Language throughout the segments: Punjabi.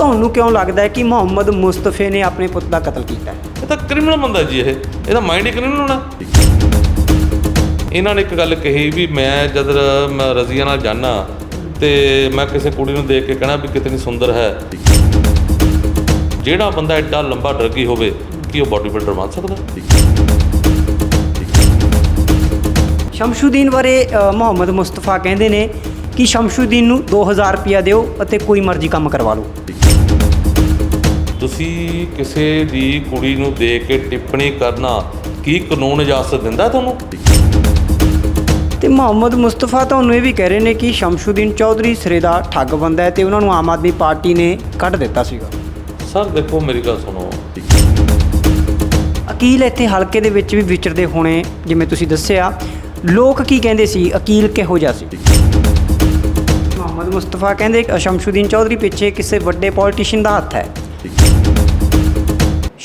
ਤੁਹਾਨੂੰ ਕਿਉਂ ਲੱਗਦਾ ਹੈ ਕਿ ਮੁਹੰਮਦ ਮੁਸਤਫੇ ਨੇ ਆਪਣੇ ਪੁੱਤ ਦਾ ਕਤਲ ਕੀਤਾ ਹੈ? ਇਹ ਤਾਂ ਕ੍ਰਿਮੀਨਲ ਬੰਦਾ ਜੀ ਇਹ। ਇਹਦਾ ਮਾਈਂਡ ਹੀ ਕ੍ਰਿਮੀਨਲ ਹੋਣਾ। ਇਹਨਾਂ ਨੇ ਇੱਕ ਗੱਲ ਕਹੀ ਵੀ ਮੈਂ ਜਦ ਮੈਂ ਰਜ਼ੀਆ ਨਾਲ ਜਾਣਾ ਤੇ ਮੈਂ ਕਿਸੇ ਕੁੜੀ ਨੂੰ ਦੇਖ ਕੇ ਕਹਿਣਾ ਵੀ ਕਿਤਨੀ ਸੁੰਦਰ ਹੈ। ਜਿਹੜਾ ਬੰਦਾ ਐਡਾ ਲੰਬਾ ਡਰਗੀ ਹੋਵੇ ਕੀ ਉਹ ਬਾਡੀ ਬਿਲਡਰ ਬਣ ਸਕਦਾ? ਸ਼ਮਸ਼ੂਦੀਨ ਬਾਰੇ ਮੁਹੰਮਦ ਮੁਸਤਫਾ ਕਹਿੰਦੇ ਨੇ ਕਿ ਸ਼ਮਸ਼ੂਦੀਨ ਨੂੰ 2000 ਰੁਪਇਆ ਦਿਓ ਅਤੇ ਕੋਈ ਮਰਜ਼ੀ ਕੰਮ ਕਰਵਾ ਲਓ। ਤੁਸੀਂ ਕਿਸੇ ਦੀ ਕੁੜੀ ਨੂੰ ਦੇਖ ਕੇ ਟਿੱਪਣੀ ਕਰਨਾ ਕੀ ਕਾਨੂੰਨ ਇਜਾਜ਼ਤ ਦਿੰਦਾ ਤੁਹਾਨੂੰ? ਤੇ ਮੁਹੰਮਦ ਮੁਸਤਫਾ ਤੁਹਾਨੂੰ ਇਹ ਵੀ ਕਹਿ ਰਹੇ ਨੇ ਕਿ ਸ਼ਮਸ਼ੂਦੀਨ ਚੌਧਰੀ ਸਿਰੇ ਦਾ ਠੱਗ ਬੰਦਾ ਹੈ ਤੇ ਉਹਨਾਂ ਨੂੰ ਆਮ ਆਦਮੀ ਪਾਰਟੀ ਨੇ ਕੱਢ ਦਿੱਤਾ ਸੀਗਾ। ਸਰ ਦੇਖੋ ਮੇਰੀ ਗੱਲ ਸੁਣੋ। ਅਕੀਲ ਇੱਥੇ ਹਲਕੇ ਦੇ ਵਿੱਚ ਵੀ ਵਿਚਰਦੇ ਹੋਣੇ ਜਿਵੇਂ ਤੁਸੀਂ ਦੱਸਿਆ। ਲੋਕ ਕੀ ਕਹਿੰਦੇ ਸੀ? ਅਕੀਲ ਕਿਹੋ ਜਿਹਾ ਸੀ? ਮੁਹੰਮਦ ਮੁਸਤਫਾ ਕਹਿੰਦੇ ਸ਼ਮਸ਼ੂਦੀਨ ਚੌਧਰੀ ਪਿੱਛੇ ਕਿਸੇ ਵੱਡੇ ਪੋਲੀਟੀਸ਼ੀਅਨ ਦਾ ਹੱਥ ਹੈ।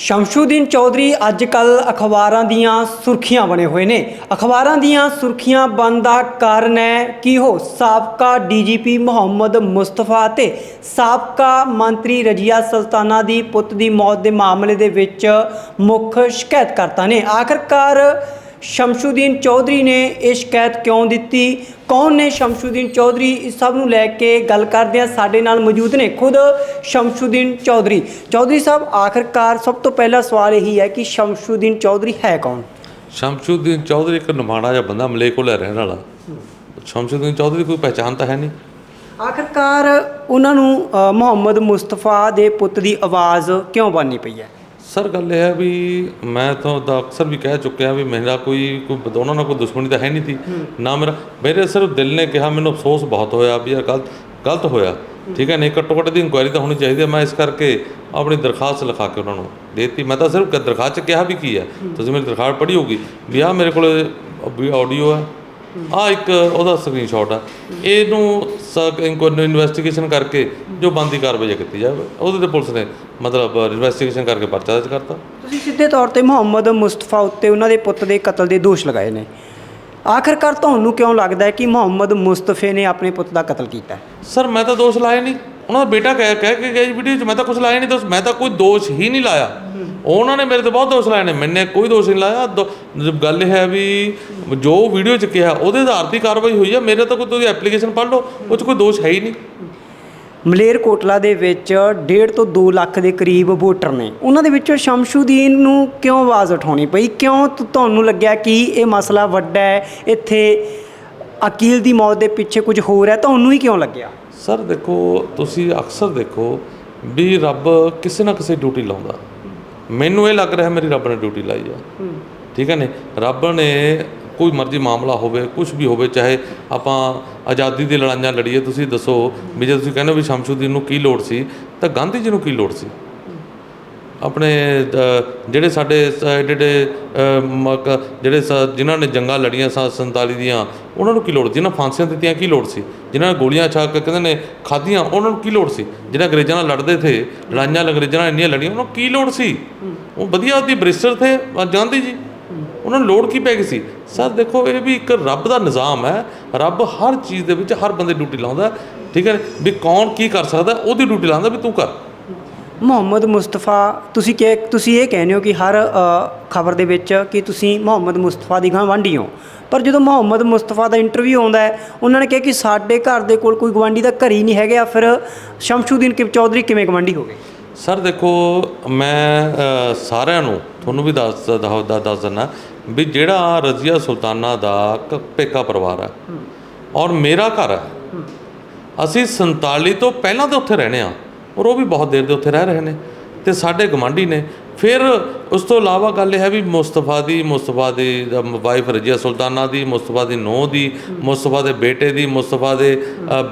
ਸ਼ਮਸ਼ੂਦੀਨ ਚੌਧਰੀ ਅੱਜ ਕੱਲ ਅਖਬਾਰਾਂ ਦੀਆਂ ਸੁਰਖੀਆਂ ਬਣੇ ਹੋਏ ਨੇ। ਅਖਬਾਰਾਂ ਦੀਆਂ ਸੁਰਖੀਆਂ ਬਣਨ ਦਾ ਕਾਰਨ ਹੈ ਕਿ ਉਹ ਸਾਬਕਾ ਡੀਜੀਪੀ ਮੁਹੰਮਦ ਮੁਸਤਫਾ ਤੇ ਸਾਬਕਾ ਮੰਤਰੀ ਰਜੀਆ ਸੁਲਤਾਨਾ ਦੀ ਪੁੱਤ ਦੀ ਮੌਤ ਦੇ ਮਾਮਲੇ ਦੇ ਵਿੱਚ ਮੁੱਖ ਸ਼ਿਕਾਇਤਕਰਤਾ ਨੇ। ਆਖਰਕਾਰ ਸ਼ਮਸ਼ੂਦੀਨ ਚੌਧਰੀ ਨੇ ਇਹ ਸ਼ਿਕਾਇਤ ਕਿਉਂ ਦਿੱਤੀ? ਕੌਣ ਨੇ ਸ਼ਮਸ਼ੂਦੀਨ ਚੌਧਰੀ? ਇਸ ਸਭ ਨੂੰ ਲੈ ਕੇ ਗੱਲ ਕਰਦੇ ਆ ਸਾਡੇ ਨਾਲ ਮੌਜੂਦ ਨੇ ਖੁਦ ਸ਼ਮਸ਼ੂਦੀਨ ਚੌਧਰੀ। ਚੌਧਰੀ ਸਾਹਿਬ ਆਖਰਕਾਰ ਸਭ ਤੋਂ ਪਹਿਲਾ ਸਵਾਲ ਇਹੀ ਹੈ ਕਿ ਸ਼ਮਸ਼ੂਦੀਨ ਚੌਧਰੀ ਹੈ ਕੌਣ? ਸ਼ਮਸ਼ੂਦੀਨ ਚੌਧਰੀ ਇੱਕ ਨਿਮਾਣਾ ਜਿਹਾ ਬੰਦਾ ਮਲੇਕੋਲਾ ਰਹਿਣ ਵਾਲਾ। ਸ਼ਮਸ਼ੂਦੀਨ ਚੌਧਰੀ ਕੋਈ ਪਹਿਚਾਣ ਤਾਂ ਹੈ ਨਹੀਂ। ਆਖਰਕਾਰ ਉਹਨਾਂ ਨੂੰ ਮੁਹੰਮਦ ਮੁਸਤਫਾ ਦੇ ਪੁੱਤ ਦੀ ਆਵਾਜ਼ ਕਿਉਂ ਬਣਨੀ ਪਈ ਹੈ? ਸਰ ਗੱਲ ਇਹ ਹੈ ਵੀ ਮੈਂ ਤਾਂ ਦਾ ਅਕਸਰ ਵੀ ਕਹਿ ਚੁੱਕਿਆ ਵੀ ਮੇਰਾ ਕੋਈ ਕੋਈ ਦੋਨਾਂ ਨਾਲ ਕੋਈ ਦੁਸ਼ਮਣੀ ਤਾਂ ਹੈ ਨਹੀਂ ਸੀ। ਨਾ ਮੇਰਾ ਮੇਰੇ ਸਿਰਫ ਦਿਲ ਨੇ ਕਿਹਾ ਮੈਨੂੰ ਅਫਸੋਸ ਬਹੁਤ ਹੋਇਆ ਵੀ ਇਹ ਗਲਤ ਗਲਤ ਹੋਇਆ। ਠੀਕ ਹੈ ਨਹੀਂ ਘੱਟੋ ਘੱਟ ਦੀ ਇਨਕੁਆਇਰੀ ਤਾਂ ਹੋਣੀ ਚਾਹੀਦੀ ਹੈ। ਮੈਂ ਇਸ ਕਰਕੇ ਆਪਣੀ ਦਰਖਾਸਤ ਲਿਖਾ ਕੇ ਉਹਨਾਂ ਨੂੰ ਦੇਤੀ। ਮੈਂ ਤਾਂ ਸਿਰਫ ਦਰਖਾਸਤ 'ਚ ਕਿਹਾ ਵੀ ਕੀ ਹੈ। ਤੁਸੀਂ ਮੇਰੀ ਦਰਖਾਸਤ ਪੜ੍ਹੀ ਹੋਗੀ ਵੀ ਆਹ ਮੇਰੇ ਕੋਲ ਵੀ ਆਡੀਓ ਹੈ। ਆ ਇੱਕ ਉਹਦਾ ਸਕਰੀਨਸ਼ਾਟ ਆ। ਇਹਨੂੰ ਇਨਵੈਸਟੀਗੇਸ਼ਨ ਕਰਕੇ ਜੋ ਬੰਦੀ ਕਾਰਵਾਈ ਕੀਤੀ ਜਾਵੇ। ਉਹਦੇ ਤੇ ਪੁਲਿਸ ਨੇ ਮਤਲਬ ਇਨਵੈਸਟੀਗੇਸ਼ਨ ਕਰਕੇ ਪਰਚਾ ਦਰਜ ਕਰਤਾ। ਤੁਸੀਂ ਸਿੱਧੇ ਤੌਰ ਤੇ ਮੁਹੰਮਦ ਮੁਸਤਫਾ ਉੱਤੇ ਉਹਨਾਂ ਦੇ ਪੁੱਤ ਦੇ ਕਤਲ ਦੇ ਦੋਸ਼ ਲਗਾਏ ਨੇ। ਆਖਰਕਾਰ ਤੁਹਾਨੂੰ ਕਿਉਂ ਲੱਗਦਾ ਹੈ ਕਿ ਮੁਹੰਮਦ ਮੁਸਤਫੇ ਨੇ ਆਪਣੇ ਪੁੱਤ ਦਾ ਕਤਲ ਕੀਤਾ? ਸਰ ਮੈਂ ਤਾਂ ਦੋਸ਼ ਲਾਇਆ ਨਹੀਂ। ਉਹਨਾਂ ਦਾ ਬੇਟਾ ਕਹਿ ਕਹਿ ਕੇ ਗਿਆ ਵੀਡੀਓ 'ਚ ਮੈਂ ਤਾਂ ਕੁਝ ਲਾਇਆ ਨਹੀਂ ਦੋਸ਼। ਮੈਂ ਤਾਂ ਕੋਈ ਦੋਸ਼ ਹੀ ਨਹੀਂ ਲਾਇਆ। ਉਹਨਾਂ ਨੇ ਮੇਰੇ ਤੇ ਬਹੁਤ ਦੋਸ਼ ਲਾਏ ਨੇ ਮੈਨੇ ਕੋਈ ਦੋਸ਼ ਨਹੀਂ ਲਾਇਆ। ਗੱਲ ਇਹ ਹੈ ਵੀ ਜੋ ਵੀਡੀਓ 'ਚ ਕਿਹਾ ਉਹਦੇ ਆਧਾਰ ਤੇ ਕਾਰਵਾਈ ਹੋਈ ਆ। ਮੇਰੇ ਤਾਂ ਕੋਈ ਤੁਸੀਂ ਐਪਲੀਕੇਸ਼ਨ ਪੜ੍ਹ ਲਓ ਉਹ 'ਚ ਕੋਈ ਦੋਸ਼ ਹੈ ਹੀ ਨਹੀਂ। ਮਲੇਰਕੋਟਲਾ ਦੇ ਵਿੱਚ 1.5 ਤੋਂ 2 ਲੱਖ ਦੇ ਕਰੀਬ ਵੋਟਰ ਨੇ। ਉਹਨਾਂ ਦੇ ਵਿੱਚੋਂ ਸ਼ਮਸ਼ੂਦੀਨ ਨੂੰ ਕਿਉਂ ਆਵਾਜ਼ ਉਠਾਉਣੀ ਪਈ? ਕਿਉਂ ਤੁਹਾਨੂੰ ਲੱਗਿਆ ਕਿ ਇਹ ਮਸਲਾ ਵੱਡਾ ਹੈ? ਇੱਥੇ ਅਕੀਲ ਦੀ ਮੌਤ ਦੇ ਪਿੱਛੇ ਕੁਝ ਹੋਰ ਹੈ? ਤੁਹਾਨੂੰ ਹੀ ਕਿਉਂ ਲੱਗਿਆ? ਸਰ ਦੇਖੋ ਤੁਸੀਂ ਅਕਸਰ ਦੇਖੋ ਵੀ ਰੱਬ ਕਿਸੇ ਨਾ ਕਿਸੇ ਡਿਊਟੀ ਲਾਉਂਦਾ। ਮੈਨੂੰ ਇਹ ਲੱਗ ਰਿਹਾ ਮੇਰੀ ਰੱਬ ਨੇ ਡਿਊਟੀ ਲਾਈ ਆ। ਠੀਕ ਹੈ ਨੇ? ਰੱਬ ਨੇ ਕੋਈ ਮਰਜ਼ੀ ਮਾਮਲਾ ਹੋਵੇ ਕੁਝ ਵੀ ਹੋਵੇ ਚਾਹੇ ਆਪਾਂ ਆਜ਼ਾਦੀ ਦੀ ਲੜਾਈਆਂ ਲੜੀਏ ਤੁਸੀਂ ਦੱਸੋ ਵੀ ਜੇ ਤੁਸੀਂ ਕਹਿੰਦੇ ਹੋ ਵੀ ਸ਼ਮਸ਼ੂਦੀਨ ਨੂੰ ਕੀ ਲੋੜ ਸੀ ਤਾਂ ਗਾਂਧੀ ਜੀ ਨੂੰ ਕੀ ਲੋੜ ਸੀ? ਆਪਣੇ ਜਿਹੜੇ ਸਾਡੇ ਸ- ਜਿਹੜੇ ਮਕ- ਜਿਹੜੇ ਸ- ਜਿਨ੍ਹਾਂ ਨੇ ਜੰਗਾਂ ਲੜੀਆਂ ਸਨ 47 ਦੀਆਂ, ਉਹਨਾਂ ਨੂੰ ਕੀ ਲੋੜ ਜਿਨ੍ਹਾਂ ਫਾਂਸੀਆਂ ਦਿੱਤੀਆਂ, ਕੀ ਲੋੜ ਸੀ? ਜਿਨ੍ਹਾਂ ਨੇ ਗੋਲੀਆਂ ਛਾ ਕੇ, ਕਹਿੰਦੇ ਨੇ, ਖਾਧੀਆਂ, ਉਹਨਾਂ ਨੂੰ ਕੀ ਲੋੜ ਸੀ? ਜਿਹੜਾ ਅੰਗਰੇਜ਼ਾਂ ਨਾਲ ਲੜਦੇ ਥੇ, ਲੜਾਈਆਂ ਅੰਗਰੇਜ਼ਾਂ ਨਾਲ ਇੰਨੀਆਂ ਲੜੀਆਂ, ਉਹਨਾਂ ਨੂੰ ਕੀ ਲੋੜ ਸੀ? ਉਹ ਵਧੀਆ ਉਹਦੀ ਬ੍ਰਿਸਟਰ ਥੇ ਗਾਂਧੀ ਜੀ। ਉਹਨਾਂ ਨੂੰ ਲੋੜ ਕੀ ਪੈ ਗਈ ਸੀ? ਸਰ, ਦੇਖੋ, ਇਹ ਵੀ ਇੱਕ ਰੱਬ ਦਾ ਨਿਜ਼ਾਮ ਹੈ। ਰੱਬ ਹਰ ਚੀਜ਼ ਦੇ ਵਿੱਚ, ਹਰ ਬੰਦੇ ਡਿਊਟੀ ਲਾਉਂਦਾ ਠੀਕ ਹੈ, ਵੀ ਕੌਣ ਕੀ ਕਰ ਸਕਦਾ, ਉਹਦੀ ਡਿਊਟੀ ਲਾਉਂਦਾ ਵੀ ਤੂੰ ਕਰ। ਮੁਹੰਮਦ ਮੁਸਤਫਾ ਤੁਸੀਂ ਕਿ ਤੁਸੀਂ ਇਹ ਕਹਿੰਦੇ ਹੋ ਕਿ ਹਰ ਖਬਰ ਦੇ ਵਿੱਚ ਕਿ ਤੁਸੀਂ ਮੁਹੰਮਦ ਮੁਸਤਫਾ ਦੀ ਗਵਾਂਢੀ ਹੋ। ਪਰ ਜਦੋਂ ਮੁਹੰਮਦ ਮੁਸਤਫਾ ਦਾ ਇੰਟਰਵਿਊ ਆਉਂਦਾ ਹੈ ਉਹਨਾਂ ਨੇ ਕਿਹਾ ਕਿ ਸਾਡੇ ਘਰ ਦੇ ਕੋਲ ਕੋਈ ਗਵਾਂਢੀ ਦਾ ਘਰ ਹੀ ਨਹੀਂ ਹੈਗਾ ਫਿਰ ਸ਼ਮਸ਼ੂਦੀਨ ਕਿਬ ਚੌਧਰੀ ਕਿਵੇਂ ਗਵਾਂਢੀ ਹੋ ਗਏ? ਸਰ ਦੇਖੋ ਮੈਂ ਸਾਰਿਆਂ ਨੂੰ ਤੁਹਾਨੂੰ ਵੀ ਦੱਸ ਦੱਸ ਦਿੰਦਾ ਵੀ ਜਿਹੜਾ ਰਜ਼ੀਆ ਸੁਲਤਾਨਾ ਦਾ ਪੇਕਾ ਪਰਿਵਾਰ ਹੈ ਔਰ ਮੇਰਾ ਘਰ ਹੈ। ਅਸੀਂ 47 ਤੋਂ ਪਹਿਲਾਂ ਤੋਂ ਉੱਥੇ ਰਹਿਣੇ ਆ ਔਰ ਉਹ ਵੀ ਬਹੁਤ ਦੇਰ ਦੇ ਉੱਥੇ ਰਹਿ ਰਹੇ ਨੇ ਤੇ ਸਾਡੇ ਗਵਾਂਢੀ ਨੇ। ਫਿਰ ਉਸ ਤੋਂ ਇਲਾਵਾ ਗੱਲ ਇਹ ਹੈ ਵੀ ਮੁਸਤਫਾ ਦੀ ਮੁਸਤਫਾ ਦੀ ਵਾਈਫ ਰਜੀਆ ਸੁਲਤਾਨਾ ਦੀ, ਮੁਸਤਫਾ ਦੀ ਨੂੰਹ ਦੀ, ਮੁਸਤਫਾ ਦੇ ਬੇਟੇ ਦੀ, ਮੁਸਤਫਾ ਦੇ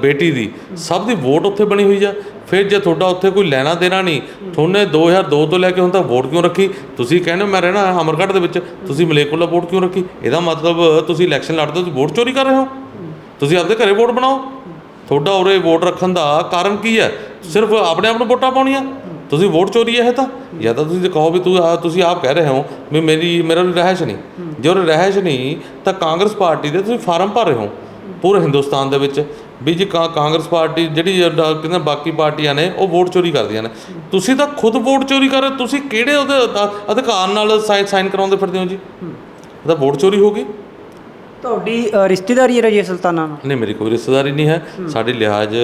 ਬੇਟੀ ਦੀ ਸਭ ਦੀ ਵੋਟ ਉੱਥੇ ਬਣੀ ਹੋਈ ਆ। ਫਿਰ ਜੇ ਤੁਹਾਡਾ ਉੱਥੇ ਕੋਈ ਲੈਣਾ ਦੇਣਾ ਨਹੀਂ, ਤੁਹਾਨੇ 2002 ਤੋਂ ਲੈ ਕੇ ਹੁਣ ਤੱਕ ਵੋਟ ਕਿਉਂ ਰੱਖੀ? ਤੁਸੀਂ ਕਹਿੰਦੇ ਹੋ ਮੈਂ ਰਹਿਣਾ ਅਮਰਗੜ੍ਹ ਦੇ ਵਿੱਚ, ਤੁਸੀਂ ਮਲੇਕੁਲਾ ਵੋਟ ਕਿਉਂ ਰੱਖੀ? ਇਹਦਾ ਮਤਲਬ ਤੁਸੀਂ ਇਲੈਕਸ਼ਨ ਲੜਦੇ ਹੋ, ਤੁਸੀਂ ਵੋਟ ਚੋਰੀ ਕਰ ਰਹੇ ਹੋ। ਤੁਸੀਂ ਆਪਦੇ ਘਰੇ ਵੋਟ ਬਣਾਓ। ਤੁਹਾਡਾ ਉਰੇ ਵੋਟ ਰੱਖਣ ਦਾ ਕਾਰਨ ਕੀ ਹੈ? ਸਿਰਫ ਆਪਣੇ ਆਪ ਨੂੰ ਵੋਟਾਂ ਪਾਉਣੀਆਂ? ਤੁਸੀਂ ਵੋਟ ਚੋਰੀ ਹੈ ਤਾਂ? ਜਾਂ ਤਾਂ ਤੁਸੀਂ ਕਹੋ ਵੀ ਤੂੰ ਤੁਸੀਂ ਆਪ ਕਹਿ ਰਹੇ ਹੋ ਵੀ ਮੇਰੀ, ਮੇਰਾ ਰਹਿਸ਼ ਨਹੀਂ। ਜੇ ਉਹ ਰਹਿਸ਼ ਨਹੀਂ, ਤਾਂ ਕਾਂਗਰਸ ਪਾਰਟੀ ਦੇ ਤੁਸੀਂ ਫਾਰਮ ਭਰ ਰਹੇ ਹੋ ਪੂਰੇ ਹਿੰਦੁਸਤਾਨ ਦੇ ਵਿੱਚ। ਵੀ ਜੀ ਕਾਂਗਰਸ ਪਾਰਟੀ ਜਿਹੜੀ ਕਹਿੰਦੇ ਬਾਕੀ ਪਾਰਟੀਆਂ ਨੇ, ਉਹ ਵੋਟ ਚੋਰੀ ਕਰਦੀਆਂ ਨੇ। ਤੁਸੀਂ ਤਾਂ ਖੁਦ ਵੋਟ ਚੋਰੀ ਕਰ ਰਹੇ ਤੁਸੀਂ ਕਿਹੜੇ ਉਹਦੇ ਅਧਿਕਾਰ ਨਾਲ ਸਾਈਨ ਕਰਾਉਂਦੇ ਫਿਰਦੇ ਹੋ ਜੀ? ਤਾਂ ਵੋਟ ਚੋਰੀ ਹੋ ਗਈ। ਤੁਹਾਡੀ ਅ, ਰਿਸ਼ਤੇਦਾਰੀ ਹੈ ਰਜੀਆ ਸੁਲਤਾਨਾ ਨਾਲ? ਨਹੀਂ ਮੇਰੀ ਕੋਈ ਰਿਸ਼ਤੇਦਾਰੀ ਨਹੀਂ ਹੈ। ਸਾਡੀ ਲਿਹਾਜ਼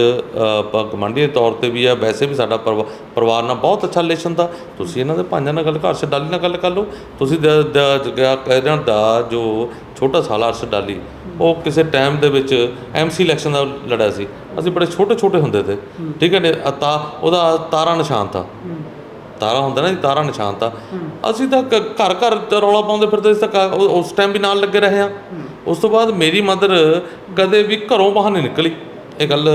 ਗਮੰਡੀ ਦੇ ਤੌਰ ਤੇ ਵੀ ਹੈ। ਵੈਸੇ ਵੀ ਸਾਡਾ ਪਰਿਵਾ- ਪਰਿਵਾਰ ਨਾਲ ਬਹੁਤ ਅੱਛਾ ਰਿਲੇਸ਼ਨ ਦਾ ਤੁਸੀਂ ਇਹਨਾਂ ਦੇ ਭਾਂਜਾਂ ਨਾਲ ਗੱਲ ਘਰ ਸੇ ਡਾਲੀ ਨਾਲ ਗੱਲ ਕਰ ਲਓ। ਤੁਸੀਂ ਦ- ਦ- ਜ- ਇਹਨਾਂ ਦਾ ਜੋ ਛੋਟਾ ਸਾਲਾ ਅਰਸ਼ ਡਾਲੀ ਉਹ ਕਿਸੇ ਟਾਈਮ ਦੇ ਵਿੱਚ ਐਮਸੀ ਇਲੈਕਸ਼ਨ ਦਾ ਲੜਿਆ ਸੀ। ਅਸੀਂ ਬੜੇ ਛੋਟੇ ਛੋਟੇ ਹੁੰਦੇ ਤੇ। ਠੀਕ ਹੈ ਨੇ ਤਾਂ ਉਹਦਾ ਤਾਰਾ ਨਿਸ਼ਾਨ ਤਾਂ ਤਾਰਾ ਹੁੰਦਾ ਨਾ ਤਾਰਾ ਨਿਸ਼ਾਨ ਤਾਂ। ਅਸੀਂ ਤਾਂ ਘਰ ਘਰ ਰੌਲਾ ਪਾਉਂਦੇ ਫਿਰਦੇ ਸੀ ਤਾਂ ਉਸ ਟਾਈਮ ਵੀ ਨਾਲ ਲੱਗੇ ਰਹੇ ਆ ਉਸ ਤੋਂ ਬਾਅਦ ਮੇਰੀ ਮਦਰ ਕਦੇ ਵੀ ਘਰੋਂ ਬਾਹਰ ਨਹੀਂ ਨਿਕਲੀ। ਇਹ ਗੱਲ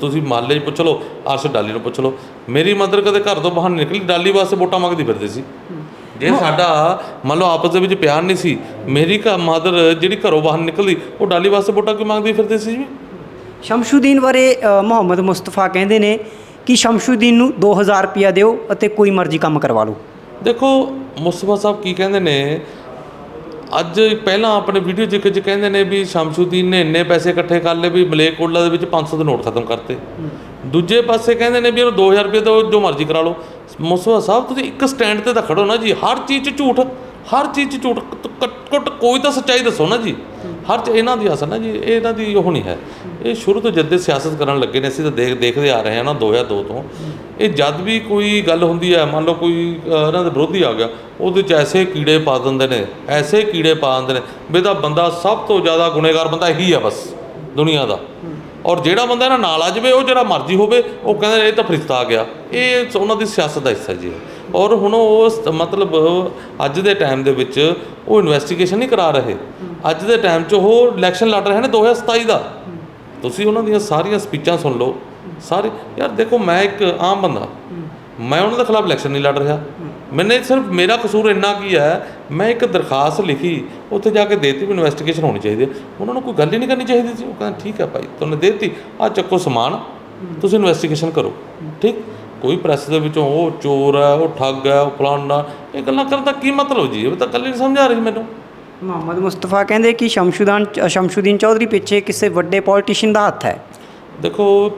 ਤੁਸੀਂ ਮਾਲੇ 'ਚ ਪੁੱਛ ਲਓ ਅਰਸ਼ ਡਾਲੀ ਨੂੰ ਪੁੱਛ ਲਓ। ਮੇਰੀ ਮਦਰ ਕਦੇ ਘਰ ਤੋਂ ਬਾਹਰ ਨਹੀਂ ਨਿਕਲੀ ਡਾਲੀ ਵਾਸਤੇ ਵੋਟਾਂ ਮੰਗਦੀ ਫਿਰਦੇ ਸੀ। ਜੇ ਸਾਡਾ ਮੰਨ ਲਓ ਆਪਸ ਦੇ ਵਿੱਚ ਪਿਆਰ ਨਹੀਂ ਸੀ ਮੇਰੀ ਘਰ ਮਦਰ ਜਿਹੜੀ ਘਰੋਂ ਬਾਹਰ ਨਿਕਲਦੀ ਉਹ ਡਾਲੀ ਵਾਸਤੇ ਵੋਟਾਂ ਕਿਉਂ ਮੰਗਦੀ ਫਿਰਦੇ ਸੀ ਜੀ? ਸ਼ਮਸ਼ੂਦੀਨ ਬਾਰੇ ਮੁਹੰਮਦ ਮੁਸਤਫਾ ਕਹਿੰਦੇ ਨੇ ਕਿ ਸ਼ਮਸ਼ੂਦੀਨ ਨੂੰ 2000 ਰੁਪਿਆ ਦਿਓ ਅਤੇ ਕੋਈ ਮਰਜ਼ੀ ਕੰਮ ਕਰਵਾ ਲਓ। ਦੇਖੋ, ਮੁਸਤਫਾ ਸਾਹਿਬ ਕੀ ਕਹਿੰਦੇ ਨੇ? ਅੱਜ ਪਹਿਲਾਂ ਆਪਣੇ ਵੀਡੀਓ ਜਿੱਕ ਚ ਕਹਿੰਦੇ ਨੇ ਵੀ ਸ਼ਮਸ਼ੂਦੀਨ ਨੇ ਇੰਨੇ ਪੈਸੇ ਇਕੱਠੇ ਕਰ ਲਏ ਵੀ ਮਲੇਕੋਟਲਾ ਦੇ ਵਿੱਚ 500 ਦੇ ਨੋਟ ਖਤਮ ਕਰਤੇ। ਦੂਜੇ ਪਾਸੇ ਕਹਿੰਦੇ ਨੇ ਵੀ ਇਹਨੂੰ 2000 ਰੁਪਏ ਤੋਂ ਜੋ ਮਰਜ਼ੀ ਕਰਾ ਲਓ। ਮੁਸਤਫਾ ਸਾਹਿਬ, ਤੁਸੀਂ ਇੱਕ ਸਟੈਂਡ ਤੇ ਤਾਂ ਖੜੋ ਨਾ ਜੀ, ਹਰ ਚੀਜ਼ 'ਚ ਝੂਠ, ਹਰ ਚੀਜ਼ 'ਚ ਝੂਠ ਘੱਟ ਕੋਈ ਤਾਂ ਸੱਚਾਈ ਦੱਸੋ ਨਾ ਜੀ। ਹਰ ਚ ਇਹਨਾਂ ਦੀ ਅਸਲ ਨਾ ਜੀ, ਇਹ ਇਹਨਾਂ ਦੀ ਉਹ ਨਹੀਂ ਹੈ। ਇਹ ਸ਼ੁਰੂ ਤੋਂ ਜਦ ਦੇ ਸਿਆਸਤ ਕਰਨ ਲੱਗੇ ਨੇ, ਅਸੀਂ ਤਾਂ ਦੇਖ, ਦੇਖਦੇ ਆ ਰਹੇ ਹਾਂ ਨਾ 2002 ਤੋਂ। ਇਹ ਜਦ ਵੀ ਕੋਈ ਗੱਲ ਹੁੰਦੀ ਹੈ, ਮੰਨ ਲਓ ਕੋਈ ਇਹਨਾਂ ਦੇ ਵਿਰੋਧੀ ਆ ਗਿਆ, ਉਹਦੇ ਚ ਐਸੇ ਕੀੜੇ ਪਾ ਦਿੰਦੇ ਨੇ, ਐਸੇ ਕੀੜੇ ਪਾ ਦਿੰਦੇ ਨੇ ਵੀ ਤਾਂ ਬੰਦਾ ਸਭ ਤੋਂ ਜ਼ਿਆਦਾ ਗੁਨੇਗਾਰ ਬੰਦਾ ਇਹੀ ਆ ਬਸ, ਦੁਨੀਆ ਦਾ। ਔਰ ਜਿਹੜਾ ਬੰਦਾ ਇਹਨਾਂ ਨਾਲ ਆ ਜਾਵੇ, ਉਹ ਜਿਹੜਾ ਮਰਜ਼ੀ ਹੋਵੇ, ਉਹ ਕਹਿੰਦੇ ਇਹ ਤਾਂ ਫਰਿਸ਼ਤਾ ਆ ਗਿਆ। ਇਹ ਉਹਨਾਂ ਦੀ ਸਿਆਸਤ ਦਾ ਹਿੱਸਾ ਜੀ ਔਰ ਹੁਣ ਉਹ ਮਤਲਬ ਅੱਜ ਦੇ ਟਾਈਮ ਦੇ ਵਿੱਚ ਉਹ ਇਨਵੈਸਟੀਗੇਸ਼ਨ ਨਹੀਂ ਕਰਾ ਰਹੇ। ਅੱਜ ਦੇ ਟਾਈਮ 'ਚ ਉਹ ਇਲੈਕਸ਼ਨ ਲੜ ਰਹੇ ਨੇ 2027 ਦਾ। ਤੁਸੀਂ ਉਹਨਾਂ ਦੀਆਂ ਸਾਰੀਆਂ ਸਪੀਚਾਂ ਸੁਣ ਲਓ। ਸਾਰੇ ਯਾਰ ਦੇਖੋ ਮੈਂ ਇੱਕ ਆਮ ਬੰਦਾ। ਮੈਂ ਉਹਨਾਂ ਦੇ ਖਿਲਾਫ ਇਲੈਕਸ਼ਨ ਨਹੀਂ ਲੜ ਰਿਹਾ। ਮੈਨੇ ਸਿਰਫ ਮੇਰਾ ਕਸੂਰ ਇੰਨਾ ਕੀ ਹੈ ਮੈਂ ਇੱਕ ਦਰਖਾਸਤ ਲਿਖੀ ਉੱਥੇ ਜਾ ਕੇ ਦੇਤੀ ਵੀ ਇਨਵੈਸਟੀਗੇਸ਼ਨ ਹੋਣੀ ਚਾਹੀਦੀ ਹੈ। ਉਹਨਾਂ ਨੂੰ ਕੋਈ ਗੱਲ ਹੀ ਨਹੀਂ ਕਰਨੀ ਚਾਹੀਦੀ ਸੀ। ਉਹ ਕਹਿੰਦਾ ਠੀਕ ਹੈ ਭਾਈ ਤੁਹਾਨੂੰ ਦੇਤੀ ਆ ਚੱਕੋ ਸਮਾਨ ਤੁਸੀਂ ਇਨਵੈਸਟੀਗੇਸ਼ਨ ਕਰੋ। ਠੀਕ? ਕੋਈ ਪ੍ਰੈਸ ਦੇ ਵਿੱਚੋਂ ਉਹ ਚੋਰ ਹੈ ਉਹ ਠੱਗ ਹੈ ਉਹ ਫਲਾਨਾ ਇਹ ਗੱਲਾਂ ਕਰਨ ਦਾ ਕੀ ਮਤਲਬ ਜੀ? ਇਹ ਤਾਂ ਹੀ ਨਹੀਂ ਸਮਝ ਰਹੀ ਮੈਨੂੰ। ਮੁਹੰਮਦ ਮੁਸਤਫਾ ਕਹਿੰਦੇ ਕਿ ਸ਼ਮਸ਼ੂਦਾਨ ਸ਼ਮਸ਼ੂਦੀਨ ਚੌਧਰੀ ਪਿੱਛੇ ਕਿਸੇ ਵੱਡੇ ਪੋਲੀਟੀਸ਼ੀਅਨ ਦਾ ਹੱਥ ਹੈ। ਦੇਖੋ